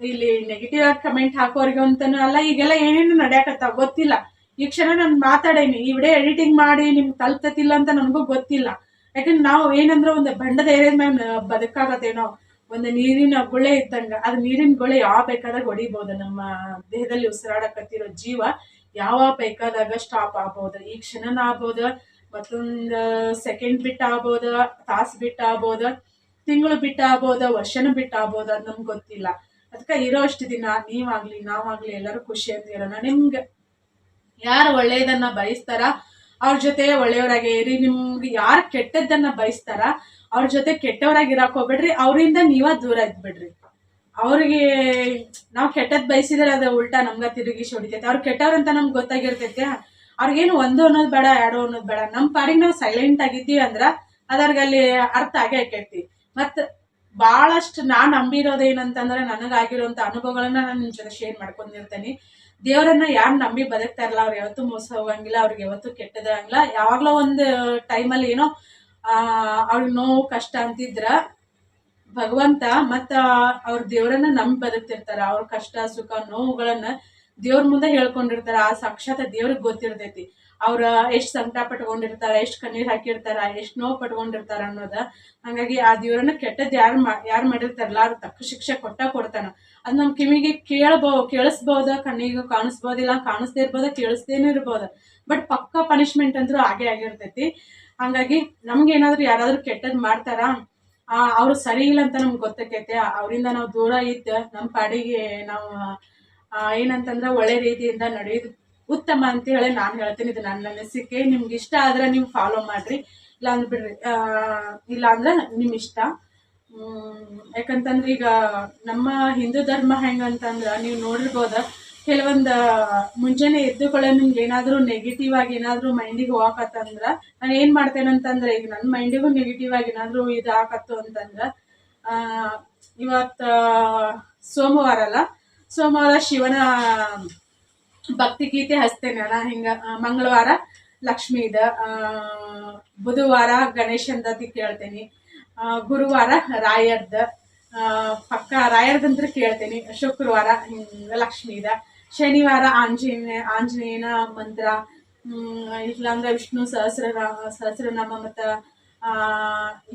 ಇಲ್ಲಿ ನೆಗೆಟಿವ್ ಆಗಿ ಕಮೆಂಟ್ ಹಾಕೋರಿಗೆ ಅಂತಾನು ಅಲ್ಲ, ಈಗೆಲ್ಲ ಏನೇನು ನಡೆಯಕತ್ತಾವ, ಗೊತ್ತಿಲ್ಲ. ಈ ಕ್ಷಣ ನಾನು ಮಾತಾಡೇನಿ, ಈ ಎಡಿಟಿಂಗ್ ಮಾಡಿ ನಿಮ್ಗೆ ತಲುಪ್ತತಿಲ್ಲ ಅಂತ ನನಗೂ ಗೊತ್ತಿಲ್ಲ. ಯಾಕಂದ್ರೆ ನಾವು ಏನಂದ್ರೆ ಒಂದು ಬಂಡದ ಏರಿಯಾದ ಮೇಲೆ ಬದುಕಾಗತ್ತೇನೋ, ಒಂದು ನೀರಿನ ಗುಳೆ ಇದ್ದಂಗ, ಅದು ನೀರಿನ ಗುಳೆ ಯಾವ ಬೇಕಾದಾಗ ಹೊಡಿಬೋದು. ನಮ್ಮ ದೇಹದಲ್ಲಿ ಉಸಿರಾಡಕತ್ತಿರೋ ಜೀವ ಯಾವ ಬೇಕಾದಾಗ ಸ್ಟಾಪ್ ಆಗ್ಬೋದು. ಈ ಕ್ಷಣನ ಆಗ್ಬೋದು, ಮತ್ತೊಂದು ಸೆಕೆಂಡ್ ಬಿಟ್ಟು ಆಗ್ಬೋದು, ತಾಸು ಬಿಟ್ಟು ಆಗ್ಬೋದು, ತಿಂಗಳು ಬಿಟ್ಟು ಆಗ್ಬೋದು, ವರ್ಷನೂ ಬಿಟ್ಟು ಅದು ನಮ್ಗೆ ಗೊತ್ತಿಲ್ಲ. ಅದಕ್ಕೆ ಇರೋ ಅಷ್ಟು ದಿನ, ನೀವಾಗ್ಲಿ, ನಾವಾಗಲಿ ಎಲ್ಲರೂ ಖುಷಿಯಿಂದ ಇರೋಣ ನಿಮ್ಗೆ? ಯಾರು ಒಳ್ಳೆಯದನ್ನ ಬಯಸ್ತಾರ? ಅವ್ರ ಜೊತೆ ಒಳ್ಳೆಯವರಾಗಿ ಇರಿ. ನಿಮ್ಗೆ ಯಾರು ಕೆಟ್ಟದ್ದನ್ನ ಬಯಸ್ತಾರ? ಅವ್ರ ಜೊತೆ ಕೆಟ್ಟವರಾಗಿ ಇರಾಕ್ ಹೋಗ್ಬೇಡ್ರಿ. ಅವರಿಂದ ನೀವ ದೂರ ಇದ್ಬಿಡ್ರಿ. ಅವ್ರಿಗೆ ನಾವು ಕೆಟ್ಟದ್ ಬಯಸಿದ್ರೆ ಅದು ಉಲ್ಟಾ ನಮ್ಗ ತಿರುಗಿಸಿ ಹೊಡಿತೈತೆ. ಅವ್ರು ಕೆಟ್ಟವ್ರಂತ ನಮ್ಗೆ ಗೊತ್ತಾಗಿರ್ತೈತೆ. ಅವ್ರಿಗೇನು ಒಂದು ಅನ್ನೋದು ಬೇಡ, ಎರಡು ಅನ್ನೋದು ಬೇಡ. ನಮ್ಮ ಪಾರಿಗೆ ನಾವು ಸೈಲೆಂಟ್ ಆಗಿದ್ದೀವಿ ಅಂದ್ರ ಅದ್ರಲ್ಲಿ ಅರ್ಥ ಆಗೇ ಆಕೈತಿ. ಮತ್ ಬಹಳಷ್ಟು ನಾನ್ ನಂಬಿರೋದೇನಂತಂದ್ರೆ ನನಗಾಗಿರುವಂತ ಅನುಭವಗಳನ್ನ ನಾನು ನಿಮ್ ಜೊತೆ ಶೇರ್ ಮಾಡ್ಕೊಂಡಿರ್ತೇನೆ. ದೇವರನ್ನ ಯಾರು ನಂಬಿ ಬದುಕ್ತಾ ಇರಲ್ಲ ಅವ್ರು ಯಾವತ್ತೂ ಮೋಸ ಹೋಗಂಗಿಲ್ಲ, ಅವ್ರಿಗೆ ಯಾವತ್ತೂ ಕೆಟ್ಟದಾಗಂಗಿಲ್ಲ. ಯಾವಾಗ್ಲೋ ಒಂದು ಟೈಮಲ್ಲಿ ಏನೋ ಅವ್ರಿಗೆ ನೋವು, ಕಷ್ಟ ಅಂತಿದ್ರ ಭಗವಂತ ಮತ್ತ ಅವ್ರ ದೇವರನ್ನ ನಂಬಿ ಬದುಕ್ತಿರ್ತಾರ. ಅವ್ರ ಕಷ್ಟ, ಸುಖ, ನೋವುಗಳನ್ನ ದೇವ್ರ ಮುಂದೆ ಹೇಳ್ಕೊಂಡಿರ್ತಾರ. ಆ ಸಾಕ್ಷಾತ್ ದೇವ್ರಿಗೆ ಗೊತ್ತಿರ್ತೈತಿ. ಅವ್ರ ಎಷ್ಟು ಸಂಕಟ ಪಟ್ಕೊಂಡಿರ್ತಾರ, ಎಷ್ಟು ಕಣ್ಣೀರ್ ಹಾಕಿರ್ತಾರ, ಎಷ್ಟು ನೋವು ಪಟ್ಕೊಂಡಿರ್ತಾರ ಅನ್ನೋದ. ಹಂಗಾಗಿ ಆ ದೇವ್ರನ್ನ ಕೆಟ್ಟದ್ ಯಾರು ಮಾ, ಯಾರು ಮಾಡಿರ್ತಾರಲ್ಲ, ಅವ್ರ ತಕ್ಕ ಶಿಕ್ಷೆ ಕೊಟ್ಟ ಕೊಡ್ತಾನ. ಅದ್ ನಮ್ ಕಿವಿಗೆ ಕೇಳಬೋ, ಕೇಳಿಸ್ಬೋದ, ಕಣ್ಣಿಗೆ ಕಾಣಿಸ್ಬೋದಿಲ್ಲ ಕಾಣಿಸ್ದೇ ಇರ್ಬೋದ, ಕೇಳಿಸ್ದೇನೂ ಇರ್ಬೋದು. ಬಟ್ ಪಕ್ಕ ಪನಿಷ್ಮೆಂಟ್ ಅಂದ್ರೂ ಆಗೇ ಆಗಿರ್ತೈತಿ. ಹಂಗಾಗಿ ನಮ್ಗೆ ಏನಾದ್ರು ಯಾರಾದ್ರೂ ಕೆಟ್ಟದ್ ಮಾಡ್ತಾರ? ಅವ್ರು ಸರಿ ಇಲ್ಲ ಅಂತ ನಮ್ಗೆ ಗೊತ್ತಾಕೈತೆ. ಅವರಿಂದ ನಾವು ದೂರ ಇದ್ದ ನಮ್ಮ ಪಾಡಿಗೆ ನಾವು ಏನಂತಂದ್ರೆ ಒಳ್ಳೆ ರೀತಿಯಿಂದ ನಡೆಯೋದು. ಉತ್ತಮ ಅಂತ ಹೇಳಿ ನಾನು ಹೇಳ್ತೀನಿ ಇದು ನನ್ನ ಅನಿಸಿಕೆ. ನಿಮ್ಗೆ ಇಷ್ಟ ಆದ್ರೆ ನೀವು ಫಾಲೋ ಮಾಡ್ರಿ. ಇಲ್ಲ ಅಂದ್ರೆ ಬಿಡ್ರಿ. ಇಲ್ಲ ಅಂದ್ರೆ ನಿಮ್ಮ ಇಷ್ಟ ಯಾಕಂತಂದ್ರೆ ಈಗ ನಮ್ಮ ಹಿಂದೂ ಧರ್ಮ ಹೆಂಗಂತಂದ್ರ ನೀವು ನೋಡಿರ್ಬೋದ ಕೆಲವೊಂದು ಮುಂಜಾನೆ ಎದ್ದುಕೊಳ್ಳೋ ನಿಮ್ಗೆ ಏನಾದರೂ ನೆಗೆಟಿವ್ ಆಗಿ ಏನಾದರೂ ಮೈಂಡಿಗೆ ಹೋಗಾಕತ್ತಂದ್ರ ನಾನು ಏನು ಮಾಡ್ತೇನೆ ಅಂತಂದ್ರೆ ಈಗ ನನ್ನ ಮೈಂಡಿಗೂ ನೆಗೆಟಿವ್ ಆಗಿ ಏನಾದರೂ ಇದು ಹಾಕತ್ತು ಅಂತಂದ್ರ ಆ, ಇವತ್ತ ಸೋಮವಾರ ಅಲ್ಲ ಸೋಮವಾರ ಶಿವನ ಭಕ್ತಿ ಗೀತೆ ಹಚ್ತೇನೆ ನಾ ಹಿಂಗ ಮಂಗಳವಾರ ಲಕ್ಷ್ಮೀದ ಬುಧವಾರ ಗಣೇಶಂದತಿ ಕೇಳ್ತೇನೆ. ಗುರುವಾರ ರಾಯರ್ದ ಪಕ್ಕ ರಾಯರ್ದಂತ್ರ ಕೇಳ್ತೇನೆ, ಶುಕ್ರವಾರ ಲಕ್ಷ್ಮೀದ. ಶನಿವಾರ ಆಂಜನೇಯ, ಆಂಜನೇಯನ ಮಂತ್ರ ಇಲ್ಲಾಂದ್ರೆ ವಿಷ್ಣು ಸಹಸ್ರ ಸಹಸ್ರನಾಮ ಮತ್ತು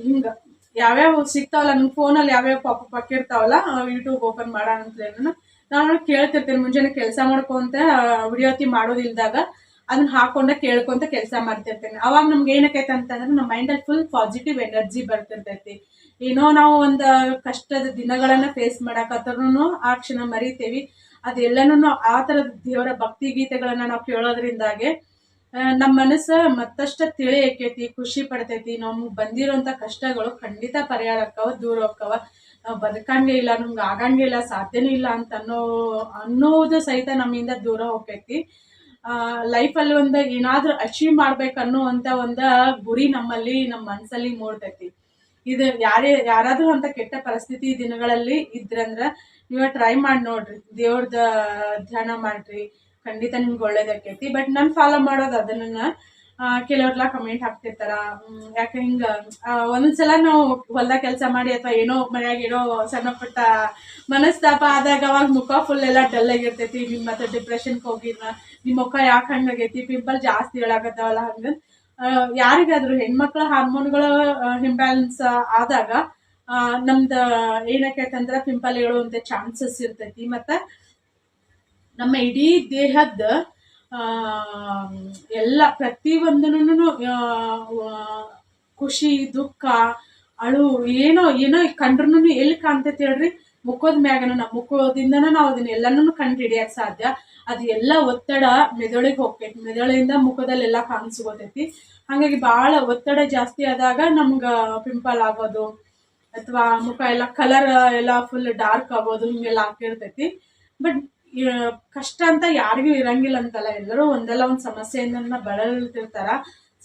ಹಿಂಗೆ. ಯಾವ್ಯಾವ ಸಿಗ್ತಾವಲ್ಲ, ನಮ್ ಫೋನಲ್ಲಿ ಯಾವ್ಯಾವ ಪಾಪ ಪಕ್ಕಿರ್ತಾವಲ್ಲ ಯೂಟ್ಯೂಬ್ ಓಪನ್ ಮಾಡ ಅಂತ ನಾನು ಕೇಳ್ತಿರ್ತೇನೆ. ಮುಂಜಾನೆ ಕೆಲಸ ಮಾಡ್ಕೊಂತ ವಿಡಿಯೋತಿ ಮಾಡೋದಿಲ್ದಾಗ ಅದನ್ನ ಹಾಕೊಂಡ ಕೇಳ್ಕೊಂತ ಕೆಲಸ ಮಾಡ್ತಿರ್ತೇನೆ. ಅವಾಗ ನಮ್ಗೆ ಏನಕ್ಕೈತೆ ಅಂತಂದ್ರೆ ನಮ್ಮ ಮೈಂಡಲ್ಲಿ ಫುಲ್ ಪಾಸಿಟಿವ್ ಎನರ್ಜಿ ಬರ್ತಿರ್ತೈತಿ. ಏನೋ ನಾವು ಒಂದು ಕಷ್ಟದ ದಿನಗಳನ್ನ ಫೇಸ್ ಮಾಡಕತ್ರೂ ಆ ಕ್ಷಣ ಮರಿತೇವಿ. ಅದೆಲ್ಲನೂ ಆ ಥರದ ದೇವರ ಭಕ್ತಿ ಗೀತೆಗಳನ್ನ ನಾವು ಕೇಳೋದ್ರಿಂದಾಗೆ ನಮ್ಮ ಮನಸ್ಸು ಮತ್ತಷ್ಟು ತಿಳಿ ಹಾಕೈತಿ ಖುಷಿ ಪಡ್ತೈತಿ. ನಮ್ಗೆ ಬಂದಿರೋಂಥ ಕಷ್ಟಗಳು ಖಂಡಿತ ಪರಿಹಾರ ಆಕ್ಕವ ದೂರ ಹೋಕ್ಕವ. ನಾವು ಬದುಕಂಗೆ ಇಲ್ಲ, ನಮ್ಗೆ ಆಗಂಗೆ ಇಲ್ಲ, ಸಾಧ್ಯನೇ ಇಲ್ಲ ಅಂತ ಅನ್ನೋ, ಅನ್ನೋದು ಸಹಿತ ನಮ್ಮಿಂದ ದೂರ ಹೋಗ್ತೈತಿ ಲೈಫಲ್ಲಿ ಒಂದ ಏನಾದ್ರೂ ಅಚೀವ್ ಮಾಡ್ಬೇಕು ಅಂತ ಒಂದು ಗುರಿ ನಮ್ಮಲ್ಲಿ ನಮ್ಮ ಮನಸ್ಸಲ್ಲಿ ಮೂಡ್ತೈತಿ. ಇದು ಯಾರೇ, ಯಾರಾದ್ರೂ ಅಂತ ಕೆಟ್ಟ ಪರಿಸ್ಥಿತಿ ದಿನಗಳಲ್ಲಿ ಇದ್ರಂದ್ರ ನೀವು ಟ್ರೈ ಮಾಡಿ ನೋಡ್ರಿ. ದೇವ್ರದ ಧ್ಯಾನ ಮಾಡ್ರಿ. ಖಂಡಿತ ನಿಮ್ಗೆ ಒಳ್ಳೇದಾಕೈತಿ ಬಟ್ ನಾನು ಫಾಲೋ ಮಾಡೋದು ಅದನ್ನ ಕೆಲವ್ರೆಲ್ಲ ಕಮೆಂಟ್ ಹಾಕ್ತಿರ್ತಾರ. ಯಾಕೆ ಹಿಂಗ ಒಂದೊಂದ್ಸಲ ನಾವು ಹೊಲ್ದಾಗ ಕೆಲಸ ಮಾಡಿ ಅಥವಾ ಏನೋ ಮನ್ಯಾಗ ಏನೋ ಸಣ್ಣ ಪುಟ್ಟ ಮನಸ್ತಾಪ ಆದಾಗ ಅವಾಗ ಮುಖ ಫುಲ್ ಎಲ್ಲ ಡಲ್ ಆಗಿರ್ತೈತಿ. ನಿಮ್ಮ ಮತ್ತೆ ಡಿಪ್ರೆಷನ್ಗೆ ಹೋಗಿನ ನಿಮ್ಮ ಮುಖ ಯಾಕೆ ಹಂಗಾಗೈತಿ ಪಿಂಪಲ್ ಜಾಸ್ತಿ ಹೇಳಾಕತ್ತಾವಲ್ಲ ಹಂಗ. ಯಾರಿಗಾದ್ರೂ ಹೆಣ್ಮಕ್ಳ ಹಾರ್ಮೋನ್ಗಳ ಇಂಬ್ಯಾಲೆನ್ಸ್ ಆದಾಗ ನಮ್ದು ಏನಕ್ಕಂದ್ರೆ ಪಿಂಪಲ್ ಹೇಳುವಂಥ ಚಾನ್ಸಸ್ ಇರ್ತೈತಿ. ಮತ್ತು ನಮ್ಮ ಇಡೀ ದೇಹದ ಎಲ್ಲ ಪ್ರತಿಯೊಂದನ್ನು ಖುಷಿ, ದುಃಖ, ಅಳು, ಏನೋ ಏನೋ ಕಂಡ್ರೂ ಎಲ್ಲಿ ಕಾಣ್ತೈತಿ ಹೇಳ್ರಿ? ಮುಖದ ಮ್ಯಾಗನ ನಮ್ಮ ಮುಖದಿಂದನೂ ನಾವು ಅದನ್ನ ಎಲ್ಲನೂ ಕಂಡು ಹಿಡಿಯಕ್ಕೆ ಸಾಧ್ಯ. ಅದು ಎಲ್ಲ ಒತ್ತಡ ಮೆದುಳಿಗೆ ಹೋಗ್ತೈತಿ. ಮೆದುಳಿಂದ ಮುಖದಲ್ಲೆಲ್ಲ ಕಾಣಿಸ್ಕೋತೈತಿ. ಹಾಗಾಗಿ ಭಾಳ ಒತ್ತಡ ಜಾಸ್ತಿ ಆದಾಗ ನಮ್ಗೆ ಪಿಂಪಲ್ ಆಗೋದು, ಅಥವಾ ಮುಖ ಎಲ್ಲ, ಕಲರ್ ಎಲ್ಲ ಫುಲ್ ಡಾರ್ಕ್ ಆಗೋದು, ಹಿಂಗೆಲ್ಲ ಆಗ್ತಿರ್ತೈತಿ. ಬಟ್ ಕಷ್ಟ ಅಂತ ಯಾರಿಗೂ ಇರಂಗಿಲ್ಲ ಅಂತಲ್ಲ. ಎಲ್ಲರೂ ಒಂದಲ್ಲ ಒಂದು ಸಮಸ್ಯೆಯಿಂದ ಬಳಲ್ತಿರ್ತಾರ.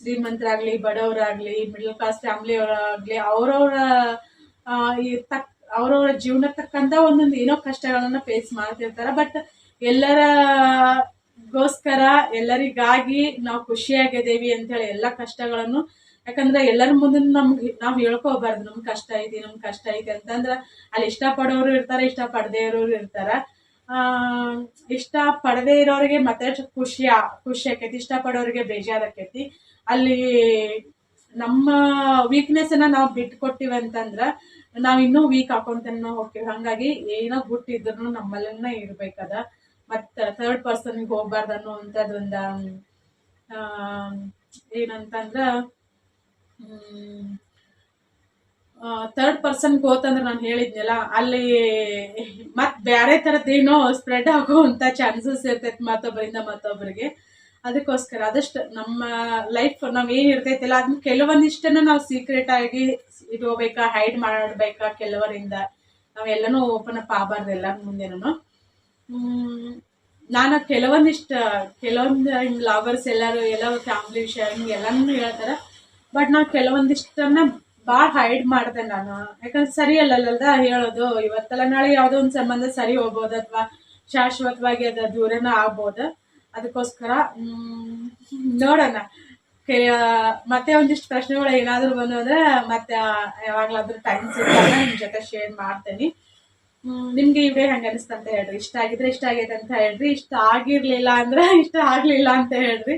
ಶ್ರೀಮಂತರಾಗ್ಲಿ, ಬಡವರಾಗ್ಲಿ ಮಿಡಲ್ ಕ್ಲಾಸ್ ಫ್ಯಾಮಿಲಿ ಅವರಾಗ್ಲಿ ಅವ್ರವ್ರ ಈ ತಕ್, ಅವ್ರವ್ರ ಜೀವನಕ್ಕೆ ತಕ್ಕಂತ ಒಂದೊಂದು ಏನೋ ಕಷ್ಟಗಳನ್ನ ಫೇಸ್ ಮಾಡ್ತಿರ್ತಾರ. ಬಟ್ ಎಲ್ಲರ ಗೋಸ್ಕರ, ಎಲ್ಲರಿಗಾಗಿ ನಾವು ಖುಷಿಯಾಗಿದ್ದೇವಿ ಅಂತ ಹೇಳಿ ಎಲ್ಲ ಕಷ್ಟಗಳನ್ನು, ಯಾಕಂದ್ರೆ ಎಲ್ಲರ ಮುಂದೆ ನಮ್ಗೆ ನಾವು ಹೇಳ್ಕೋಬಾರ್ದು ನಮ್ಗೆ ಕಷ್ಟ ಐತಿ ನಮ್ಗೆ ಕಷ್ಟ ಐತಿ ಅಂತಂದ್ರೆ ಅಲ್ಲಿ ಇಷ್ಟಪಡೋರು ಇರ್ತಾರೆ, ಇಷ್ಟಪಡದೇ ಇರೋರು ಇರ್ತಾರ. ಇಷ್ಟ ಪಡದೇ ಇರೋರಿಗೆ ಮತ್ತೆ ಖುಷಿ ಖುಷಿ ಆಕೈತಿ ಇಷ್ಟಪಡೋರಿಗೆ ಬೇಜಾರ್ ಆಕೈತಿ ಅಲ್ಲಿ ನಮ್ಮ ವೀಕ್ನೆಸ್ನ ನಾವು ಬಿಟ್ಕೊಟ್ಟಿವಿ ಅಂತಂದ್ರ ನಾವ್ ಇನ್ನೂ ವೀಕ್ ಹಾಕೊಂತಾನೆ ಹೋಗ್ತೀವಿ. ಹಂಗಾಗಿ ಏನೋ ಗುಟ್ಟಿದ್ರು ನಮ್ಮಲ್ಲೇ ಇರ್ಬೇಕದ. ಮತ್ತ ಥರ್ಡ್ ಪರ್ಸನ್ಗೆ ಹೋಗ್ಬಾರ್ದು ಆ, ಏನಂತಂದ್ರ ಥರ್ಡ್ ಪರ್ಸನ್ಗೆ ಹೋತಂದ್ರೆ ನಾನು ಹೇಳಿದ್ನಲ್ಲ, ಅಲ್ಲಿ ಮತ್ ಬೇರೆ ಥರದ್ದೇನೋ ಸ್ಪ್ರೆಡ್ ಆಗುವಂಥ ಚಾನ್ಸಸ್ ಇರ್ತೈತೆ ಮತ್ತೊಬ್ಬರಿಂದ ಮತ್ತೊಬ್ಬರಿಗೆ ಅದಕ್ಕೋಸ್ಕರ ಅದಷ್ಟು ನಮ್ಮ ಲೈಫ್ ನಾವ್ ಏನು ಇರ್ತೈತಿಲ್ಲ ಅದನ್ನ ಕೆಲವೊಂದಿಷ್ಟನ್ನ ನಾವು ಸೀಕ್ರೆಟ್ ಆಗಿ ಇಟ್ಕೋಬೇಕಾ ಹೈಡ್ ಮಾಡಬೇಕಾ ಕೆಲವರಿಂದ. ನಾವೆಲ್ಲನೂ ಓಪನ್ ಅಪ್ ಆಗಬಾರ್ದು ಎಲ್ಲ ಮುಂದೆನೂ. ನಾನು ಕೆಲವೊಂದಿಷ್ಟ, ಕೆಲವೊಂದು ಹಿಂಗೆ ಲವರ್ಸ್ ಎಲ್ಲರೂ ಎಲ್ಲ ಫ್ಯಾಮಿಲಿ ವಿಷಯ ಹಿಂಗೆ ಎಲ್ಲನೂ ಹೇಳ್ತಾರೆ. ಬಟ್ ನಾವು ಕೆಲವೊಂದಿಷ್ಟನ್ನ ಭಾಳ ಹೈಡ್ ಮಾಡ್ದೆ ನಾನು. ಯಾಕಂದ್ರೆ ಸರಿ ಅಲ್ಲಲ್ಲದ ಹೇಳೋದು, ಇವತ್ತಲ್ಲ ನಾಳೆ ಯಾವುದೋ ಒಂದು ಸಂಬಂಧ ಸರಿ ಹೋಗ್ಬೋದು ಅಥವಾ ಶಾಶ್ವತವಾಗಿ ಅದು ದೂರನ ಆಗ್ಬೋದು. ಅದಕ್ಕೋಸ್ಕರ ನೋಡೋಣ. ಮತ್ತೆ ಒಂದಿಷ್ಟು ಪ್ರಶ್ನೆಗಳು ಏನಾದರೂ ಬಂದು ಅಂದ್ರೆ ಮತ್ತೆ ಯಾವಾಗಲಾದ್ರೂ ಟೈಮ್ ಸಿಕ್ಕಾಗ ನಿಮ್ಮ ಜೊತೆ ಶೇರ್ ಮಾಡ್ತೇನೆ. ನಿಮ್ಗೆ ಈ ವಿಡಿಯೋ ಹೆಂಗೆ ಅನಿಸ್ತು ಅಂತ ಹೇಳ್ರಿ. ಇಷ್ಟ ಆಗಿದ್ರೆ ಇಷ್ಟ ಆಗೈತೆ ಅಂತ ಹೇಳ್ರಿ. ಇಷ್ಟ ಆಗಿರ್ಲಿಲ್ಲ ಅಂದ್ರೆ ಇಷ್ಟ ಆಗ್ಲಿಲ್ಲ ಅಂತ ಹೇಳ್ರಿ.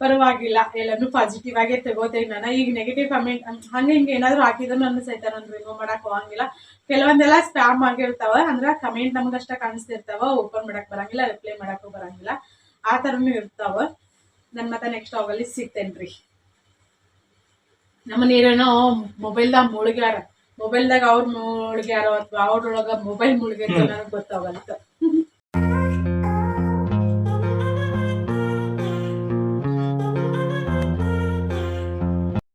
ಪರವಾಗಿಲ್ಲ ಎಲ್ಲಾನು ಪಾಸಿಟಿವ್ ಆಗೇ ತಗೋತೇನೆ ನಾನು. ಈಗ ನೆಗೆಟಿವ್ ಕಮೆಂಟ್ ಹಂಗೆ ಹಿಂಗೆ ಏನಾದ್ರು ಹಾಕಿದ್ರು ನನ್ನ ಸಹಿತ ನಾನು ರಿಮೂವ್ ಮಾಡಕ್ ಹೋಗಂಗಿಲ್ಲ. ಕೆಲವೊಂದೆಲ್ಲ ಸ್ಪ್ಯಾಮ್ ಆಗಿರ್ತಾವ ಅಂದ್ರೆ ಕಮೆಂಟ್ ನಮ್ಗಷ್ಟ ಕಾಣಿಸ್ತಿರ್ತಾವ ಓಪನ್ ಮಾಡಕ್ ಬರಂಗಿಲ್ಲ ರಿಪ್ಲೈ ಮಾಡಕ್ಕೂ ಬರಂಗಿಲ್ಲ. ಆ ಥರನೂ ಇರ್ತಾವ. ನನ್ನ ಮತ್ತೆ ನೆಕ್ಸ್ಟ್ ಅವಲ್ಲಿ ಸಿಗ್ತೇನ್ರಿ. ನಮ್ಮ ನೀರೇನೋ ಮೊಬೈಲ್ದಾಗ ಮುಳುಗ್ಯಾರ. ಮೊಬೈಲ್ದಾಗ ಅವ್ರು ಮುಳುಗ್ಯಾರ ಅಥವಾ ಅವ್ರೊಳಗ ಮೊಬೈಲ್ ಮುಳುಗ್ಯಾರ ನನಗೆ ಗೊತ್ತಾಗಲ್ಲ.